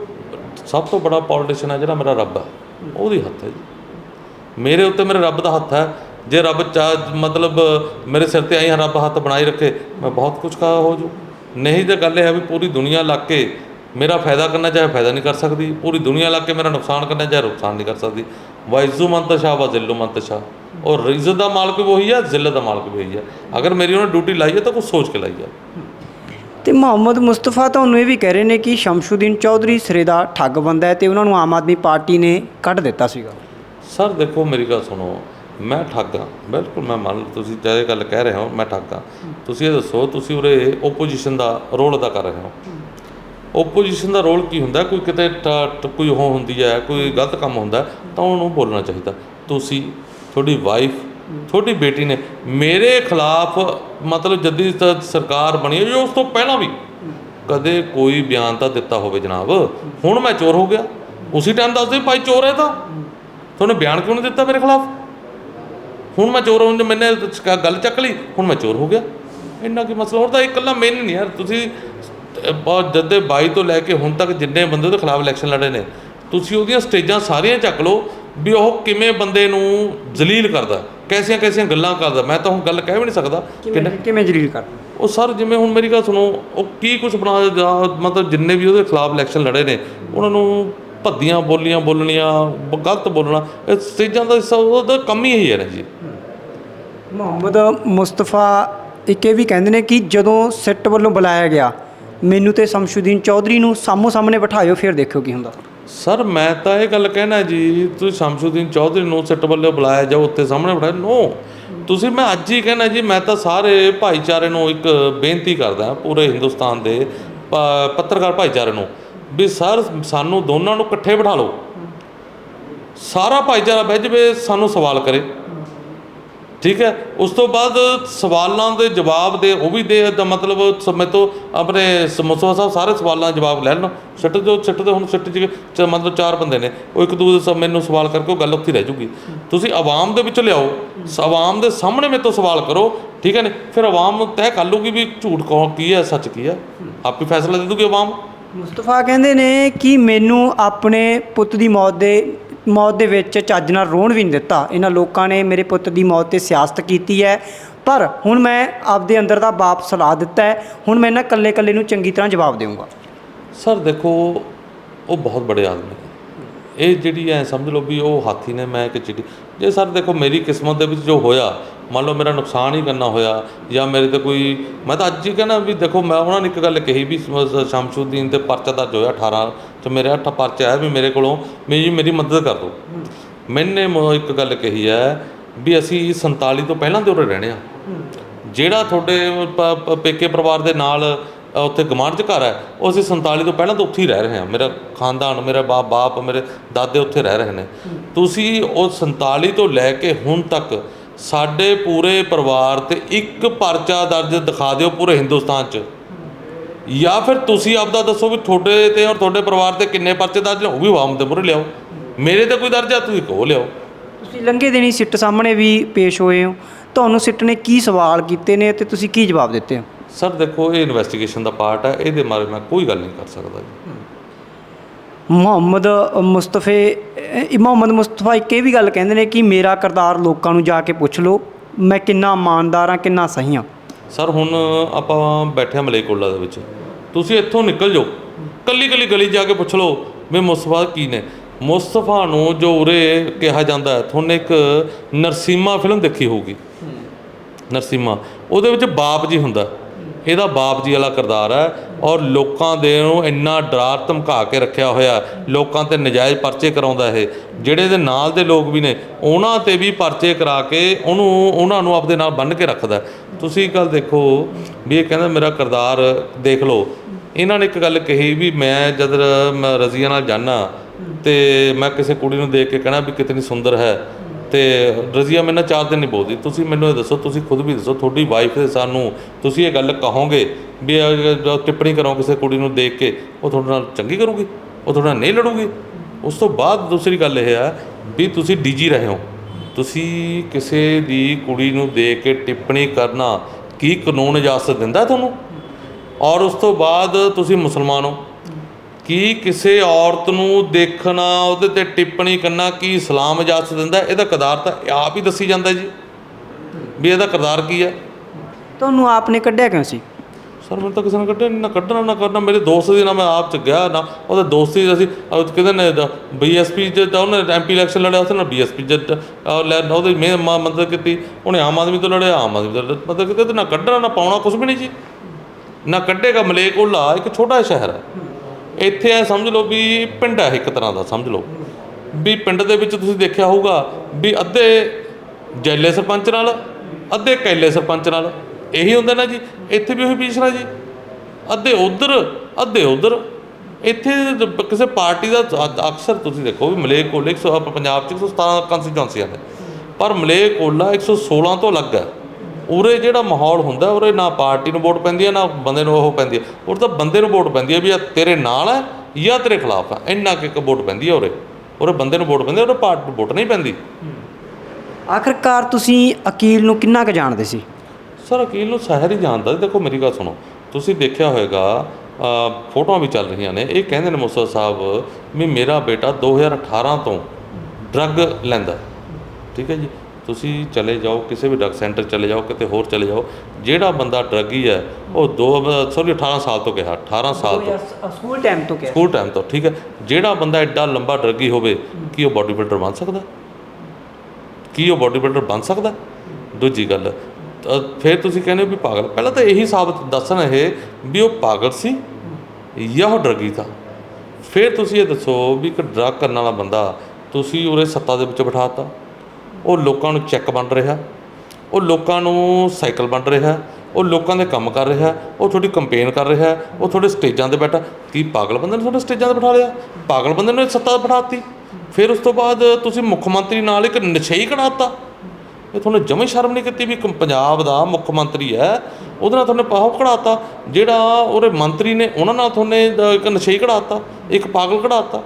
ਸਭ ਤੋਂ ਬੜਾ ਪੋਲੀਟੀਸ਼ੀਅਨ ਹੈ ਜਿਹੜਾ ਮੇਰਾ ਰੱਬ ਹੈ। ਉਹਦੀ ਹੱਥ ਹੈ ਜੀ। ਮੇਰੇ ਉੱਤੇ ਮੇਰੇ ਰੱਬ ਦਾ ਹੱਥ ਹੈ। ਜੇ ਰੱਬ ਚਾ ਮਤਲਬ ਮੇਰੇ ਸਿਰ ਤੇ ਆਈ ਰੱਬ ਹੱਥ ਬਣਾਈ ਰੱਖੇ ਮੈਂ ਬਹੁਤ ਕੁਝ ਕਾ ਹੋ ਜੂ। ਨਹੀਂ ਤਾਂ ਗੱਲ ਇਹ ਹੈ ਵੀ ਪੂਰੀ ਦੁਨੀਆ ਲੱਗ ਕੇ ਮੇਰਾ ਫਾਇਦਾ ਕਰਨਾ ਚਾਹੇ ਫਾਇਦਾ ਨਹੀਂ ਕਰ ਸਕਦੀ ਪੂਰੀ ਦੁਨੀਆ ਲੱਗ ਕੇ ਮੇਰਾ ਨੁਕਸਾਨ ਕਰਨਾ ਚਾਹੇ ਨੁਕਸਾਨ ਨਹੀਂ ਕਰ ਸਕਦੀ। ਵਾਇਜ਼ੂ ਮੰਤਸ਼ਾ ਵਾ ਜ਼ਿੱਲੂ ਮੰਤਸ਼ਾ ਔਰ ਇੱਜ਼ਤ ਦਾ ਮਾਲਕ ਵੀ ਉਹੀ ਹੈ ਜ਼ਿਲਤ ਦਾ ਮਾਲਕ ਵੀ ਉਹੀ ਹੈ ਅਗਰ ਮੇਰੀ ਉਹਨੇ ਡਿਊਟੀ ਲਾਈ ਹੈ ਤਾਂ ਕੁਝ ਸੋਚ ਕੇ ਲਾਈ ਹੈ ਤੇ ਮੁਹੰਮਦ ਮੁਸਤਫਾ ਤੁਹਾਨੂੰ ਇਹ ਵੀ ਕਹਿ ਰਹੇ ਨੇ ਕਿ ਸ਼ਮਸ਼ੂਦੀਨ ਚੌਧਰੀ ਸਿਰੇ ਦਾ ਠੱਗ ਬੰਦਾ ਹੈ ਤੇ ਉਹਨਾਂ ਨੂੰ ਆਮ ਆਦਮੀ ਪਾਰਟੀ ਨੇ ਕੱਢ ਦਿੱਤਾ ਸੀਗਾ। ਸਰ ਦੇਖੋ ਮੇਰੀ ਗੱਲ ਸੁਣੋ ਮੈਂ ਠੱਗ ਬਿਲਕੁਲ ਮੈਂ ਮੰਨ ਤੁਸੀਂ ਜਿਹੜੇ ਗੱਲ ਕਹਿ ਰਹੇ ਹੋ ਮੈਂ ਠੱਗ ਤੁਸੀਂ ਇਹ ਦੱਸੋ ਤੁਸੀਂ ਉਰੇ ਓਪੋਜੀਸ਼ਨ ਦਾ ਰੋਲ ਅਦਾ ਕਰ ਰਹੇ ਹੋ। ਓਪੋਜੀਸ਼ਨ ਦਾ ਰੋਲ ਕੀ ਹੁੰਦਾ? ਕੋਈ ਕਿਤੇ ਟ- ਟ- ਕੋਈ ਉਹ ਹੁੰਦੀ ਹੈ, ਕੋਈ ਗਲਤ ਕੰਮ ਹੁੰਦਾ, ਤਾਂ ਉਹਨੂੰ ਬੋਲਣਾ ਚਾਹੀਦਾ। ਤੁਸੀਂ, ਤੁਹਾਡੀ ਵਾਈਫ ਤੁਹਾਡੀ ਬੇਟੀ ਨੇ ਮੇਰੇ ਖਿਲਾਫ ਮਤਲਬ ਜਦੀ ਸਰਕਾਰ ਬਣੀ ਹੈ, ਉਸ ਤੋਂ ਪਹਿਲਾਂ ਵੀ ਕਦੇ ਕੋਈ ਬਿਆਨ ਤਾਂ ਦਿੱਤਾ ਹੋਵੇ ਜਨਾਬ। ਹੁਣ ਮੈਂ ਚੋਰ ਹੋ ਗਿਆ। ਉਸੇ ਟਾਈਮ ਦੱਸਦੇ ਭਾਈ ਚੋਰ ਹੈ ਤਾਂ। ਤੁਹਾਨੂੰ ਬਿਆਨ ਕਿਉਂ ਨਹੀਂ ਦਿੱਤਾ ਮੇਰੇ ਖਿਲਾਫ? ਹੁਣ ਮੈਂ ਚੋਰ ਹਾਂ ਮੈਨੇ ਗੱਲ ਚੱਕ ਲਈ, ਹੁਣ ਮੈਂ ਚੋਰ ਹੋ ਗਿਆ। ਇੰਨਾ ਕੀ ਮਸਲਾ? ਹੋਰ ਤਾਂ ਇਹ ਇਕੱਲਾ ਮੈਨੂੰ ਨਹੀਂ ਯਾਰ। ਤੁਸੀਂ ਬਹੁਤ ਜਦ ਦੇ 22 ਤੋਂ ਲੈ ਕੇ ਹੁਣ ਤੱਕ ਜਿੰਨੇ ਬੰਦੇ ਦੇ ਖਿਲਾਫ ਇਲੈਕਸ਼ਨ ਲੜੇ ਨੇ ਤੁਸੀਂ ਉਹਦੀਆਂ ਸਟੇਜਾਂ ਸਾਰੀਆਂ ਚੱਕ ਲਓ ਵੀ ਉਹ ਕਿਵੇਂ ਬੰਦੇ ਨੂੰ ਜ਼ਲੀਲ ਕਰਦਾ ਕੈਸੀਆਂ ਕੈਸੀਆਂ ਗੱਲਾਂ ਕਰਦਾ ਮੈਂ ਤਾਂ ਹੁਣ ਗੱਲ ਕਹਿ ਵੀ ਨਹੀਂ ਸਕਦਾ ਕਿਵੇਂ ਕਿਵੇਂ ਜਲੀਲ ਕਰ ਉਹ ਸਰ ਜਿਵੇਂ ਹੁਣ ਮੇਰੀ ਗੱਲ ਸੁਣੋ ਉਹ ਕੀ ਕੁਝ ਬਣਾ ਮਤਲਬ ਜਿੰਨੇ ਵੀ ਉਹਦੇ ਖਿਲਾਫ ਇਲੈਕਸ਼ਨ ਲੜੇ ਨੇ ਉਹਨਾਂ ਨੂੰ ਭੱਦੀਆਂ ਬੋਲੀਆਂ ਬੋਲਣੀਆਂ ਗਲਤ ਬੋਲਣਾ ਇਹ ਸਟੇਜਾਂ ਦਾ ਹਿੱਸਾ ਉਹਦਾ ਕੰਮ ਹੀ ਇਹੀ ਹੈ ਜੀ। ਮੁਹੰਮਦ ਮੁਸਤਫਾ ਇੱਕ ਇਹ ਵੀ ਕਹਿੰਦੇ ਨੇ ਕਿ ਜਦੋਂ ਸਿੱਟ ਵੱਲੋਂ ਬੁਲਾਇਆ ਗਿਆ ਮੈਨੂੰ ਤੇ ਸ਼ਮਸ਼ੂਦੀਨ ਚੌਧਰੀ ਨੂੰ ਸਾਹਮੋ ਸਾਹਮਣੇ ਬਿਠਾਇਓ, ਫਿਰ ਦੇਖਿਓ ਕੀ ਹੁੰਦਾ। ਸਰ, ਮੈਂ ਤਾਂ ਇਹ ਗੱਲ ਕਹਿਣਾ ਜੀ, ਤੁਸੀਂ ਸ਼ਮਸ਼ੂਦੀਨ ਚੌਧਰੀ ਨੂੰ ਸਿੱਟ ਵੱਲੋਂ ਬੁਲਾਇਆ ਜਾਓ ਉੱਤੇ ਸਾਹਮਣੇ ਬਿਠਾਇਆ। ਨੋ ਤੁਸੀਂ ਮੈਂ ਅੱਜ ਹੀ ਕਹਿਣਾ ਜੀ, ਮੈਂ ਤਾਂ ਸਾਰੇ ਭਾਈਚਾਰੇ ਨੂੰ ਇੱਕ ਬੇਨਤੀ ਕਰਦਾ, ਪੂਰੇ ਹਿੰਦੁਸਤਾਨ ਦੇ ਪੱਤਰਕਾਰ ਭਾਈਚਾਰੇ ਨੂੰ, ਵੀ ਸਰ, ਸਾਨੂੰ ਦੋਨਾਂ ਨੂੰ ਇਕੱਠੇ ਬਿਠਾ ਲਓ। ਸਾਰਾ ਭਾਈਚਾਰਾ ਬਹਿ ਜਾਵੇ, ਸਾਨੂੰ ਸਵਾਲ ਕਰੇ। ਠੀਕ ਹੈ? ਉਸ ਤੋਂ ਬਾਅਦ ਸਵਾਲਾਂ ਦੇ ਜਵਾਬ ਦੇ, ਉਹ ਵੀ ਦੇ ਦਾ ਮਤਲਬ ਸਮੇਂ ਤੋਂ ਆਪਣੇ ਸਮੋਸਾ ਸਾਹਿਬ ਸਾਰੇ ਸਵਾਲਾਂ ਦੇ ਜਵਾਬ ਲੈ ਲਓ ਸਿੱਟ ਜੋ ਸਿੱਟ ਦੇ ਹੁਣ ਸਿੱਟ ਜੀ ਚ ਮਤਲਬ ਚਾਰ ਬੰਦੇ ਨੇ। ਉਹ ਇੱਕ ਦੂਜੇ ਤੋਂ ਮੈਨੂੰ ਸਵਾਲ ਕਰਕੇ ਉਹ ਗੱਲ ਉੱਥੇ ਰਹਿ ਜੂਗੀ। ਤੁਸੀਂ ਆਵਾਮ ਦੇ ਵਿੱਚ ਲਿਆਓ। ਸ- ਆਵਾਮ ਦੇ ਸਾਹਮਣੇ ਮੇਰੇ ਤੋਂ ਸਵਾਲ ਕਰੋ, ਠੀਕ ਹੈ ਨੇ? ਫਿਰ ਆਵਾਮ ਤੈਅ ਕਰ ਲੂਗੀ ਵੀ ਝੂਠ ਕੌਣ, ਕੀ ਹੈ, ਸੱਚ ਕੀ ਹੈ? ਆਪੇ ਫੈਸਲਾ ਦੇ ਦੂਗੀ ਆਵਾਮ। ਮੁਸਤਫਾ ਕਹਿੰਦੇ ਨੇ ਕਿ ਮੈਨੂੰ ਆਪਣੇ ਪੁੱਤ ਦੀ ਮੌਤ ਦੇ ਮੌਤ ਦੇ ਵਿੱਚ ਚੱਜ ਨਾਲ ਰੋਣ ਵੀ ਨਹੀਂ ਦਿੱਤਾ। ਇਹਨਾਂ ਲੋਕਾਂ ਨੇ ਮੇਰੇ ਪੁੱਤ ਦੀ ਮੌਤ ਤੇ ਸਿਆਸਤ ਕੀਤੀ ਹੈ। ਪਰ ਹੁਣ ਮੈਂ ਆਪਦੇ ਅੰਦਰ ਦਾ ਬਾਪ ਸਲਾਹ ਦਿੱਤਾ ਹੈ। ਹੁਣ ਮੈਂ ਇਹਨਾਂ ਕੱਲੇ ਕੱਲੇ ਨੂੰ ਚੰਗੀ ਤਰ੍ਹਾਂ ਜਵਾਬ ਦੇਵਾਂਗਾ ਸਰ, ਦੇਖੋ, ਉਹ ਬਹੁਤ ਬੜੇ ਆਦਮੀ ਨੇ। ਇਹ ਜਿਹੜੀ ਐ ਸਮਝ ਲਓ ਵੀ ਉਹ ਹਾਥੀ ਨੇ, ਮੈਂ ਇੱਕ ਚਿੜੀ ਜੇ ਸਰ, ਦੇਖੋ, ਮੇਰੀ ਕਿਸਮਤ ਦੇ ਵਿੱਚ ਜੋ ਹੋਇਆ ਮੰਨ ਲਓ ਮੇਰਾ ਨੁਕਸਾਨ ਹੀ ਕਰਨਾ ਹੋਇਆ ਜਾਂ ਮੇਰੇ ਤੇ ਕੋਈ ਮੈਂ ਤਾਂ ਅੱਜ ਹੀ ਕਹਿੰਦਾ ਵੀ ਦੇਖੋ ਮੈਂ ਉਹਨਾਂ ਨੇ ਇੱਕ ਗੱਲ ਕਹੀ ਵੀ ਸ਼ਮਸ਼ੂਦੀਨ ਤੇ ਪਰਚਾ ਦਰਜ ਹੋਇਆ 18 ਤੇ ਮੇਰੇ 8 ਪਰਚਾ ਆਇਆ ਵੀ ਮੇਰੇ ਕੋਲੋਂ ਮੇਰੀ ਮੇਰੀ ਮਦਦ ਕਰ ਦਿਓ। ਮੈਨੇ ਮ- ਇੱਕ ਗੱਲ ਕਹੀ ਹੈ ਵੀ ਅਸੀਂ 47 ਤੋਂ ਪਹਿਲਾਂ ਦੇ ਉਰੇ ਰਹਿਣੇ ਆ ਜਿਹੜਾ ਤੁਹਾਡੇ ਪੇਕੇ ਪਰਿਵਾਰ ਦੇ ਨਾਲ ਉੱਥੇ ਗਮਾਂਡ ਚ ਘਰ ਹੈ ਉਹ ਅਸੀਂ 47 ਤੋਂ ਪਹਿਲਾਂ ਤੋਂ ਉੱਥੇ ਹੀ ਰਹਿ ਰਹੇ ਹਾਂ। ਮੇਰਾ ਖਾਨਦਾਨ ਮੇਰਾ ਬਾਪ ਬਾਪ ਮੇਰੇ ਦਾਦੇ ਉੱਥੇ ਰਹਿ ਰਹੇ ਨੇ। ਤੁਸੀਂ ਉਹ 47 ਤੋਂ ਲੈ ਕੇ ਹੁਣ ਤੱਕ ਸਾਡੇ ਪੂਰੇ ਪਰਿਵਾਰ ਤੇ ਇੱਕ ਪਰਚਾ ਦਰਜ ਦਿਖਾ ਦਿਓ ਪੂਰੇ ਹਿੰਦੁਸਤਾਨ 'ਚ। ਜਾਂ ਫਿਰ ਤੁਸੀਂ ਆਪਦਾ ਦੱਸੋ ਵੀ ਤੁਹਾਡੇ ਤੇ ਔਰ ਤੁਹਾਡੇ ਪਰਿਵਾਰ ਤੇ ਕਿੰਨੇ ਪਰਚੇ ਦਰਜ ਨੇ ਉਹ ਵੀ ਆਵਾਮ ਦੇ ਮੂਹਰੇ ਲਿਆਓ। ਮੇਰੇ ਤੇ ਕੋਈ ਦਰਜ ਆ ਤੁਸੀਂ ਕਹੋ ਲਿਆਓ। ਤੁਸੀਂ ਲੰਘੇ ਦਿਨੀ ਸਿੱਟ ਸਾਹਮਣੇ ਵੀ ਪੇਸ਼ ਹੋਏ ਹੋ। ਤੁਹਾਨੂੰ ਸਿੱਟ ਨੇ ਕੀ ਸਵਾਲ ਕੀਤੇ ਨੇ ਤੇ ਤੁਸੀਂ ਕੀ ਜਵਾਬ ਦਿੱਤੇ ਹੋ? ਸਰ ਦੇਖੋ ਇਹ ਇਨਵੈਸਟੀਗੇਸ਼ਨ ਦਾ ਪਾਰਟ ਹੈ ਇਹਦੇ ਬਾਰੇ ਮੈਂ ਕੋਈ ਗੱਲ ਨਹੀਂ ਕਰ ਸਕਦਾ ਜੀ। ਮੁਹੰਮਦ ਮੁਸਤਫੇ ਮੁਹੰਮਦ ਮੁਸਤਫਾ ਇੱਕ ਇਹ ਵੀ ਗੱਲ ਕਹਿੰਦੇ ਨੇ ਕਿ ਮੇਰਾ ਕਿਰਦਾਰ ਲੋਕਾਂ ਨੂੰ ਜਾ ਕੇ ਪੁੱਛ ਲਓ ਮੈਂ ਕਿੰਨਾ ਇਮਾਨਦਾਰ ਹਾਂ ਕਿੰਨਾ ਸਹੀ ਹਾਂ। ਸਰ ਹੁਣ ਆਪਾਂ ਬੈਠੇ ਹਾਂ ਮਲੇਕੋਲਾ ਦੇ ਵਿੱਚ। ਤੁਸੀਂ ਇੱਥੋਂ ਨਿਕਲ ਜਾਓ ਕੱਲੀ ਕੱਲੀ ਗਲੀ ਜਾ ਕੇ ਪੁੱਛ ਲਓ ਵੀ ਮੁਸਤਫਾ ਕੀ ਨੇ। ਮੁਸਤਫਾ ਨੂੰ ਜੋ ਉਰੇ ਕਿਹਾ ਜਾਂਦਾ ਹੈ ਤੁਹਾਨੂੰ ਇੱਕ ਨਰਸੀਮਾ ਫਿਲਮ ਦੇਖੀ ਹੋਊਗੀ। ਨਰਸੀਮਾ ਉਹਦੇ ਵਿੱਚ ਬਾਪ ਜੀ ਹੁੰਦਾ। ਇਹਦਾ ਬਾਪ ਜੀ ਵਾਲਾ ਕਿਰਦਾਰ ਹੈ ਔਰ ਲੋਕਾਂ ਦੇ ਨੂੰ ਇੰਨਾ ਡਰਾ ਧਮਕਾ ਕੇ ਰੱਖਿਆ ਹੋਇਆ ਲੋਕਾਂ ਤੇ ਨਜਾਇਜ਼ ਪਰਚੇ ਕਰਾਉਂਦਾ ਇਹ। ਜਿਹੜੇ ਇਹਦੇ ਨਾਲ ਦੇ ਲੋਕ ਵੀ ਨੇ, ਉਹਨਾਂ ਤੇ ਵੀ ਪਰਚੇ ਕਰਾ ਕੇ ਉਹਨੂੰ, ਉਹਨਾਂ ਨੂੰ ਆਪਦੇ ਨਾਲ ਬੰਨ੍ਹ ਕੇ ਰੱਖਦਾ ਤੁਸੀਂ ਇੱਕ ਗੱਲ ਦੇਖੋ ਵੀ ਇਹ ਕਹਿੰਦਾ ਮੇਰਾ ਕਿਰਦਾਰ ਦੇਖ ਲਓ। ਇਹਨਾਂ ਨੇ ਇੱਕ ਗੱਲ ਕਹੀ ਵੀ ਮੈਂ ਜਦ ਮੈਂ ਰਜ਼ੀਆ ਨਾਲ ਜਾਣਾ ਤੇ ਮੈਂ ਕਿਸੇ ਕੁੜੀ ਨੂੰ ਦੇਖ ਕੇ ਕਹਿਣਾ ਵੀ ਕਿਤਨੀ ਸੁੰਦਰ ਹੈ। ਤੇ ਰਜ਼ੀਆ ਮੇਰੇ ਨਾਲ ਚਾਰ ਦਿਨ ਨਹੀਂ ਬੋਲਦੀ। ਤੁਸੀਂ ਮੈਨੂੰ ਇਹ ਦੱਸੋ, ਤੁਸੀਂ ਖੁਦ ਵੀ ਦੱਸੋ, ਤੁਹਾਡੀ ਵਾਈਫ ਦੇ ਸਾਨੂੰ ਤੁਸੀਂ ਇਹ ਗੱਲ ਕਹੋਗੇ ਵੀ ਜੋ ਟਿੱਪਣੀ ਕਰੋ ਕਿਸੇ ਕੁੜੀ ਨੂੰ ਦੇਖ ਕੇ, ਉਹ ਤੁਹਾਡੇ ਨਾਲ ਚੰਗੀ ਕਰੂਗੀ? ਉਹ ਤੁਹਾਡੇ ਨਾਲ ਨਹੀਂ ਲੜੂਗੀ? ਉਸ ਤੋਂ ਬਾਅਦ ਦੂਸਰੀ ਗੱਲ ਇਹ ਹੈ ਵੀ ਤੁਸੀਂ ਡੀਜੀ ਰਹੇ ਹੋ। ਤੁਸੀਂ ਕਿਸੇ ਦੀ ਕੁੜੀ ਨੂੰ ਦੇਖ ਕੇ ਟਿੱਪਣੀ ਕਰਨਾ ਕੀ ਕਾਨੂੰਨ ਇਜਾਜ਼ਤ ਦਿੰਦਾ ਤੁਹਾਨੂੰ? ਔਰ ਉਸ ਤੋਂ ਬਾਅਦ ਤੁਸੀਂ ਮੁਸਲਮਾਨ ਹੋ। ਕੀ ਕਿਸੇ ਔਰਤ ਨੂੰ ਦੇਖਣਾ ਉਹਦੇ ਤੇ ਟਿੱਪਣੀ ਕਰਨਾ ਕੀ ਇਸਲਾਮ ਇਜਾਜ਼ਤ ਦਿੰਦਾ ਇਹਦਾ ਕਿਰਦਾਰ ਤਾਂ ਆਪ ਹੀ ਦੱਸੀ ਜਾਂਦਾ ਜੀ। ਵੀ ਇਹਦਾ ਕਿਰਦਾਰ ਕੀ ਹੈ ਤੁਹਾਨੂੰ ਆਪਨੇ ਕੱਢਿਆ ਕਿਉਂ ਸੀ? ਸਰ ਮੈਨੂੰ ਤਾਂ ਕਿਸੇ ਨੇ ਕੱਢਿਆ ਨਹੀਂ ਨਾ ਕੱਢਣਾ ਨਾ ਕਰਨਾ ਮੇਰੇ ਦੋਸਤ ਦੀ ਨਾ ਮੈਂ ਆਪ ਚ ਗਿਆ ਨਾ ਉਹਦੇ ਦੋਸਤੀ ਅਸੀਂ ਉਹ ਕਿਹਦੇ ਨੇ ਬੀਐਸਪੀ ਚ ਤਾਂ ਉਹਨੇ ਐਮਪੀ ਇਲੈਕਸ਼ਨ ਲੜਿਆ ਉਸ ਨੇ ਬੀਐਸਪੀ ਚ ਉਹਦੀ ਮੈਂ ਮ- ਮਦਦ ਕੀਤੀ ਉਹਨੇ ਆਮ ਆਦਮੀ ਤੋਂ ਲੜਿਆ ਆਮ ਆਦਮੀ ਤੋਂ। ਮਤਲਬ ਕਿ ਤੇ ਨਾ ਕੱਢਣਾ ਨਾ ਪਾਉਣਾ ਕੁਝ ਵੀ ਨਹੀਂ ਜੀ। ਨਾ ਕੱਢੇਗਾ ਮਲੇਕੋਲਾ ਇੱਕ ਛੋਟਾ ਸ਼ਹਿਰ ਹੈ ਇੱਥੇ ਐ ਸਮਝ ਲਓ ਵੀ ਪਿੰਡ ਹੈ ਇੱਕ ਤਰ੍ਹਾਂ ਦਾ, ਸਮਝ ਲਓ। ਵੀ ਪਿੰਡ ਦੇ ਵਿੱਚ ਤੁਸੀਂ ਦੇਖਿਆ ਹੋਊਗਾ ਵੀ ਅੱਧੇ ਜੈਲੇ ਸਰਪੰਚ ਨਾਲ, ਅੱਧੇ ਕੈਲੇ ਸਰਪੰਚ ਨਾਲ, ਇਹੀ ਹੁੰਦਾ ਨਾ ਜੀ। ਇੱਥੇ ਵੀ ਉਹੀ ਪੀਛਣਾ ਜੀ। ਅੱਧੇ ਉਧਰ ਅੱਧੇ ਉਧਰ। ਇੱਥੇ ਕਿਸੇ ਪਾਰਟੀ ਦਾ ਅਕਸਰ ਤੁਸੀਂ ਦੇਖੋ ਵੀ ਮਲੇਕੋਲੇ 100 ਆਪਾਂ ਪੰਜਾਬ ਚ 117 ਕੰਸਟੀਚੁਐਂਸੀਆਂ ਨੇ ਪਰ ਮਲੇਕੋਲਾ 116 ਤੋਂ ਅਲੱਗ ਹੈ। ਉਰੇ ਜਿਹੜਾ ਮਾਹੌਲ ਹੁੰਦਾ ਉਰੇ ਨਾ ਪਾਰਟੀ ਨੂੰ ਵੋਟ ਪੈਂਦੀ ਹੈ ਨਾ ਬੰਦੇ ਨੂੰ ਉਹ ਪੈਂਦੀ ਹੈ। ਉਰੇ ਤਾਂ ਬੰਦੇ ਨੂੰ ਵੋਟ ਪੈਂਦੀ ਹੈ ਵੀ ਆ ਤੇਰੇ ਨਾਲ ਹੈ ਜਾਂ ਤੇਰੇ ਖਿਲਾਫ ਹੈ। ਇੰਨਾ ਕਿ ਇੱਕ ਵੋਟ ਪੈਂਦੀ ਹੈ ਉਰੇ। ਉਰੇ ਬੰਦੇ ਨੂੰ ਵੋਟ ਪੈਂਦੀ ਹੈ ਉਰੇ ਪਾਰਟੀ ਨੂੰ ਵੋਟ ਨਹੀਂ ਪੈਂਦੀ। ਆਖਰਕਾਰ ਤੁਸੀਂ ਅਕੀਲ ਨੂੰ ਕਿੰਨਾ ਕੁ ਜਾਣਦੇ ਸੀ? ਸਰ ਅਕੀਲ ਨੂੰ ਸ਼ਹਿਰ ਹੀ ਜਾਣਦਾ ਜੀ। ਦੇਖੋ ਮੇਰੀ ਗੱਲ ਸੁਣੋ। ਤੁਸੀਂ ਦੇਖਿਆ ਹੋਵੇਗਾ ਫੋਟੋਆਂ ਵੀ ਚੱਲ ਰਹੀਆਂ ਨੇ। ਇਹ ਕਹਿੰਦੇ ਨੇ ਮੁਸਾ ਸਾਹਿਬ ਵੀ ਮੇਰਾ ਬੇਟਾ 2018 ਤੋਂ ਡਰੱਗ ਲੈਂਦਾ। ਠੀਕ ਹੈ ਜੀ। ਤੁਸੀਂ ਚਲੇ ਜਾਓ ਕਿਸੇ ਵੀ ਡਰੱਗ ਸੈਂਟਰ ਚਲੇ ਜਾਓ ਕਿਤੇ ਹੋਰ ਚਲੇ ਜਾਓ ਜਿਹੜਾ ਬੰਦਾ ਡਰੱਗੀ ਹੈ ਉਹ ਦੋ ਸੌਰੀ 18 ਸਾਲ ਤੋਂ ਕਿਹਾ 18 ਸਾਲ ਤੋਂ। ਸਕੂਲ ਟਾਈਮ ਤੋਂ ਕਿਹਾ। ਸਕੂਲ ਟਾਈਮ ਤੋਂ ਠੀਕ ਹੈ। ਜਿਹੜਾ ਬੰਦਾ ਐਡਾ ਲੰਬਾ ਡਰੱਗੀ ਹੋਵੇ ਕੀ ਉਹ ਬਾਡੀ ਬਿਲਡਰ ਬਣ ਸਕਦਾ? ਕੀ ਉਹ ਬਾਡੀ ਬਿਲਡਰ ਬਣ ਸਕਦਾ? ਦੂਜੀ ਗੱਲ ਤਾਂ ਫਿਰ ਤੁਸੀਂ ਕਹਿੰਦੇ ਹੋ ਵੀ ਪਾਗਲ ਪਹਿਲਾਂ ਤਾਂ ਇਹੀ ਸਾਬਤ ਦੱਸਣ ਇਹ ਵੀ ਉਹ ਪਾਗਲ ਸੀ ਜਾਂ ਉਹ ਡਰੱਗੀ था ਫਿਰ ਤੁਸੀਂ ਇਹ ਦੱਸੋ ਵੀ ਇੱਕ ਡਰੱਗ ਕਰਨ ਵਾਲਾ ਬੰਦਾ ਤੁਸੀਂ ਉਰੇ ਸੱਤਾ ਦੇ ਵਿੱਚ ਬਿਠਾਤਾ ਉਹ ਲੋਕਾਂ ਨੂੰ ਚੈੱਕ ਵੰਡ ਰਿਹਾ, ਉਹ ਲੋਕਾਂ ਨੂੰ ਸਾਈਕਲ ਵੰਡ ਰਿਹਾ, ਉਹ ਲੋਕਾਂ ਦੇ ਕੰਮ ਕਰ ਰਿਹਾ, ਉਹ ਤੁਹਾਡੀ ਕੰਪੇਨ ਕਰ ਰਿਹਾ, ਉਹ ਤੁਹਾਡੇ ਸਟੇਜਾਂ ਤੇ ਬੈਠਾ। ਕੀ ਪਾਗਲ ਬੰਦੇ ਨੇ ਤੁਹਾਡੇ ਸਟੇਜਾਂ ਤੇ ਬਿਠਾ ਲਿਆ? ਪਾਗਲ ਬੰਦੇ ਨੂੰ ਸੱਤਾ ਬਿਠਾਤੀ। ਫਿਰ ਉਸ ਤੋਂ ਬਾਅਦ ਤੁਸੀਂ ਮੁੱਖ ਮੰਤਰੀ ਨਾਲ ਇੱਕ ਨਸ਼ਈ ਕਢਾਤਾ ਇਹ ਤੁਹਾਨੂੰ ਜਮੇ ਸ਼ਰਮ ਨਹੀਂ ਕੀਤੀ ਵੀ ਪੰਜਾਬ ਦਾ ਮੁੱਖ ਮੰਤਰੀ ਹੈ, ਉਹਦੇ ਨਾਲ ਤੁਹਾਨੂੰ ਪਾਹੋ ਕਢਾਤਾ ਜਿਹੜਾ ਉਹਦੇ ਮੰਤਰੀ ਨੇ, ਉਹਨਾਂ ਨਾਲ ਤੁਹਾਨੂੰ ਇੱਕ ਨਸ਼ਈ ਕਢਾਤਾ ਇੱਕ ਪਾਗਲ ਕਢਾਤਾ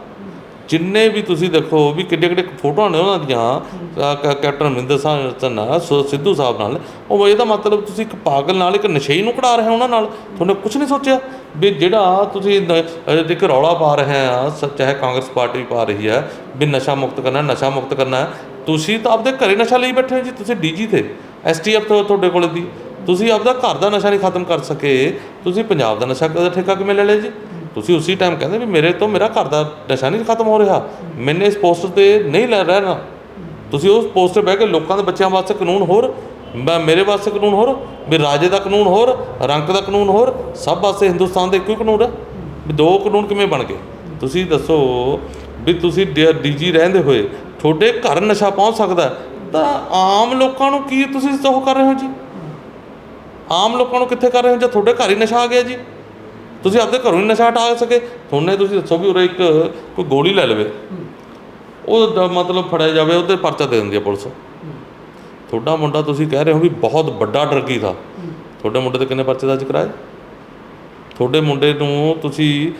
ਜਿੰਨੇ ਵੀ ਤੁਸੀਂ ਦੇਖੋ ਵੀ ਕਿੱਡੇ ਕਿੱਡੇ ਫੋਟੋਆਂ ਨੇ ਉਹਨਾਂ ਦੀਆਂ ਕ- ਕੈਪਟਨ ਅਮਰਿੰਦਰ ਸਾਹਿਬ ਨਾਲ ਸੋ, ਸਿੱਧੂ ਸਾਹਿਬ ਨਾਲ। ਉਹ ਇਹਦਾ ਮਤਲਬ ਤੁਸੀਂ ਇੱਕ ਪਾਗਲ ਨਾਲ, ਇੱਕ ਨਸ਼ਈ ਨੂੰ ਕਢਾ ਰਹੇ ਹੋ ਉਹਨਾਂ ਨਾਲ। ਤੁਹਾਨੂੰ ਕੁਝ ਨਹੀਂ ਸੋਚਿਆ? ਵੀ ਜਿਹੜਾ ਤੁਸੀਂ ਇੱਕ ਰੌਲਾ ਪਾ ਰਹੇ ਆ, ਸ- ਚਾਹੇ ਕਾਂਗਰਸ ਪਾਰਟੀ ਪਾ ਰਹੀ ਹੈ, ਵੀ ਨਸ਼ਾ ਮੁਕਤ ਕਰਨਾ ਨਸ਼ਾ ਮੁਕਤ ਕਰਨਾ ਤੁਸੀਂ ਤਾਂ ਆਪਦੇ ਘਰੇ ਨਸ਼ਾ ਲਈ ਬੈਠੇ ਹੋ ਜੀ, ਤੁਸੀਂ ਡੀਜੀ ਤੇ ਐਸਟੀਐਫ ਤੋਂ ਤੁਹਾਡੇ ਕੋਲ ਦੀ। ਤੁਸੀਂ ਆਪਦਾ ਘਰ ਦਾ ਨਸ਼ਾ ਨਹੀਂ ਖਤਮ ਕਰ ਸਕੇ। ਤੁਸੀਂ ਪੰਜਾਬ ਦਾ ਨਸ਼ਾ ਦਾ ਠੇਕਾ ਕਿਵੇਂ ਲੈ ਲਿਆ ਜੀ? ਤੁਸੀਂ ਉਸੇ ਟਾਈਮ ਕਹਿੰਦੇ ਵੀ ਮੇਰੇ ਤੋਂ ਮੇਰਾ ਘਰ ਦਾ ਨਸ਼ਾ ਨਹੀਂ ਖਤਮ ਹੋ ਰਿਹਾ। ਮੈਨੇ ਇਸ ਪੋਸਟ ਤੇ ਨਹੀਂ ਲੈ ਰਹਿਣਾ। ਤੁਸੀਂ ਉਸ ਪੋਸਟ ਤੇ ਬਹਿ ਕੇ ਲੋਕਾਂ ਦੇ ਬੱਚਿਆਂ ਵਾਸਤੇ ਕਾਨੂੰਨ ਹੋਰ, ਮੈਂ ਮੇਰੇ ਵਾਸਤੇ ਕਾਨੂੰਨ ਹੋਰ, ਵੀ ਰਾਜੇ ਦਾ ਕਾਨੂੰਨ ਹੋਰ ਰੰਗ ਦਾ ਕਾਨੂੰਨ ਹੋਰ, ਸਭ ਵਾਸਤੇ ਹਿੰਦੁਸਤਾਨ ਦੇ ਇੱਕੋ ਹੀ ਕਾਨੂੰਨ ਹੈ। ਵੀ ਦੋ ਕਾਨੂੰਨ ਕਿਵੇਂ ਬਣ ਗਏ? ਤੁਸੀਂ ਦੱਸੋ ਵੀ ਤੁਸੀਂ ਡੀਜੀ ਰਹਿੰਦੇ ਹੋਏ ਤੁਹਾਡੇ ਘਰ ਨਸ਼ਾ ਪਹੁੰਚ ਸਕਦਾ ਤਾਂ ਆਮ ਲੋਕਾਂ ਨੂੰ ਕੀ ਤੁਸੀਂ ਉਹ ਕਰ ਰਹੇ ਹੋ ਜੀ? ਆਮ ਲੋਕਾਂ ਨੂੰ ਕਿੱਥੇ ਕਰ ਰਹੇ ਹੋ? ਜੇ ਤੁਹਾਡੇ ਘਰ ਹੀ ਨਸ਼ਾ ਆ ਗਿਆ ਜੀ? ਤੁਸੀਂ ਆਪਦੇ ਘਰੋਂ ਹੀ ਨਸ਼ਾ ਹਟਾ ਸਕੇ। ਤੁਹਾਨੇ ਤੁਸੀਂ ਦੱਸੋ ਵੀ ਉਰੇ ਇੱਕ ਕੋਈ ਗੋਲੀ ਲੈ ਲਵੇ। ਉਹ ਦਾ ਮਤਲਬ ਫੜਿਆ ਜਾਵੇ ਉਹਦੇ ਪਰਚਾ ਦੇ ਦਿੰਦੀ ਹੈ ਪੁਲਿਸ। ਤੁਹਾਡਾ ਮੁੰਡਾ ਤੁਸੀਂ ਕਹਿ ਰਹੇ ਹੋ ਵੀ ਬਹੁਤ ਵੱਡਾ ਡਰਗੀ ਦਾ ਤੁਹਾਡੇ ਮੁੰਡੇ ਤੇ ਕਿੰਨੇ ਪਰਚੇ ਦਰਜ ਕਰਾਏ? ਤੁਹਾਡੇ ਮੁੰਡੇ ਨੂੰ ਤੁਸੀਂ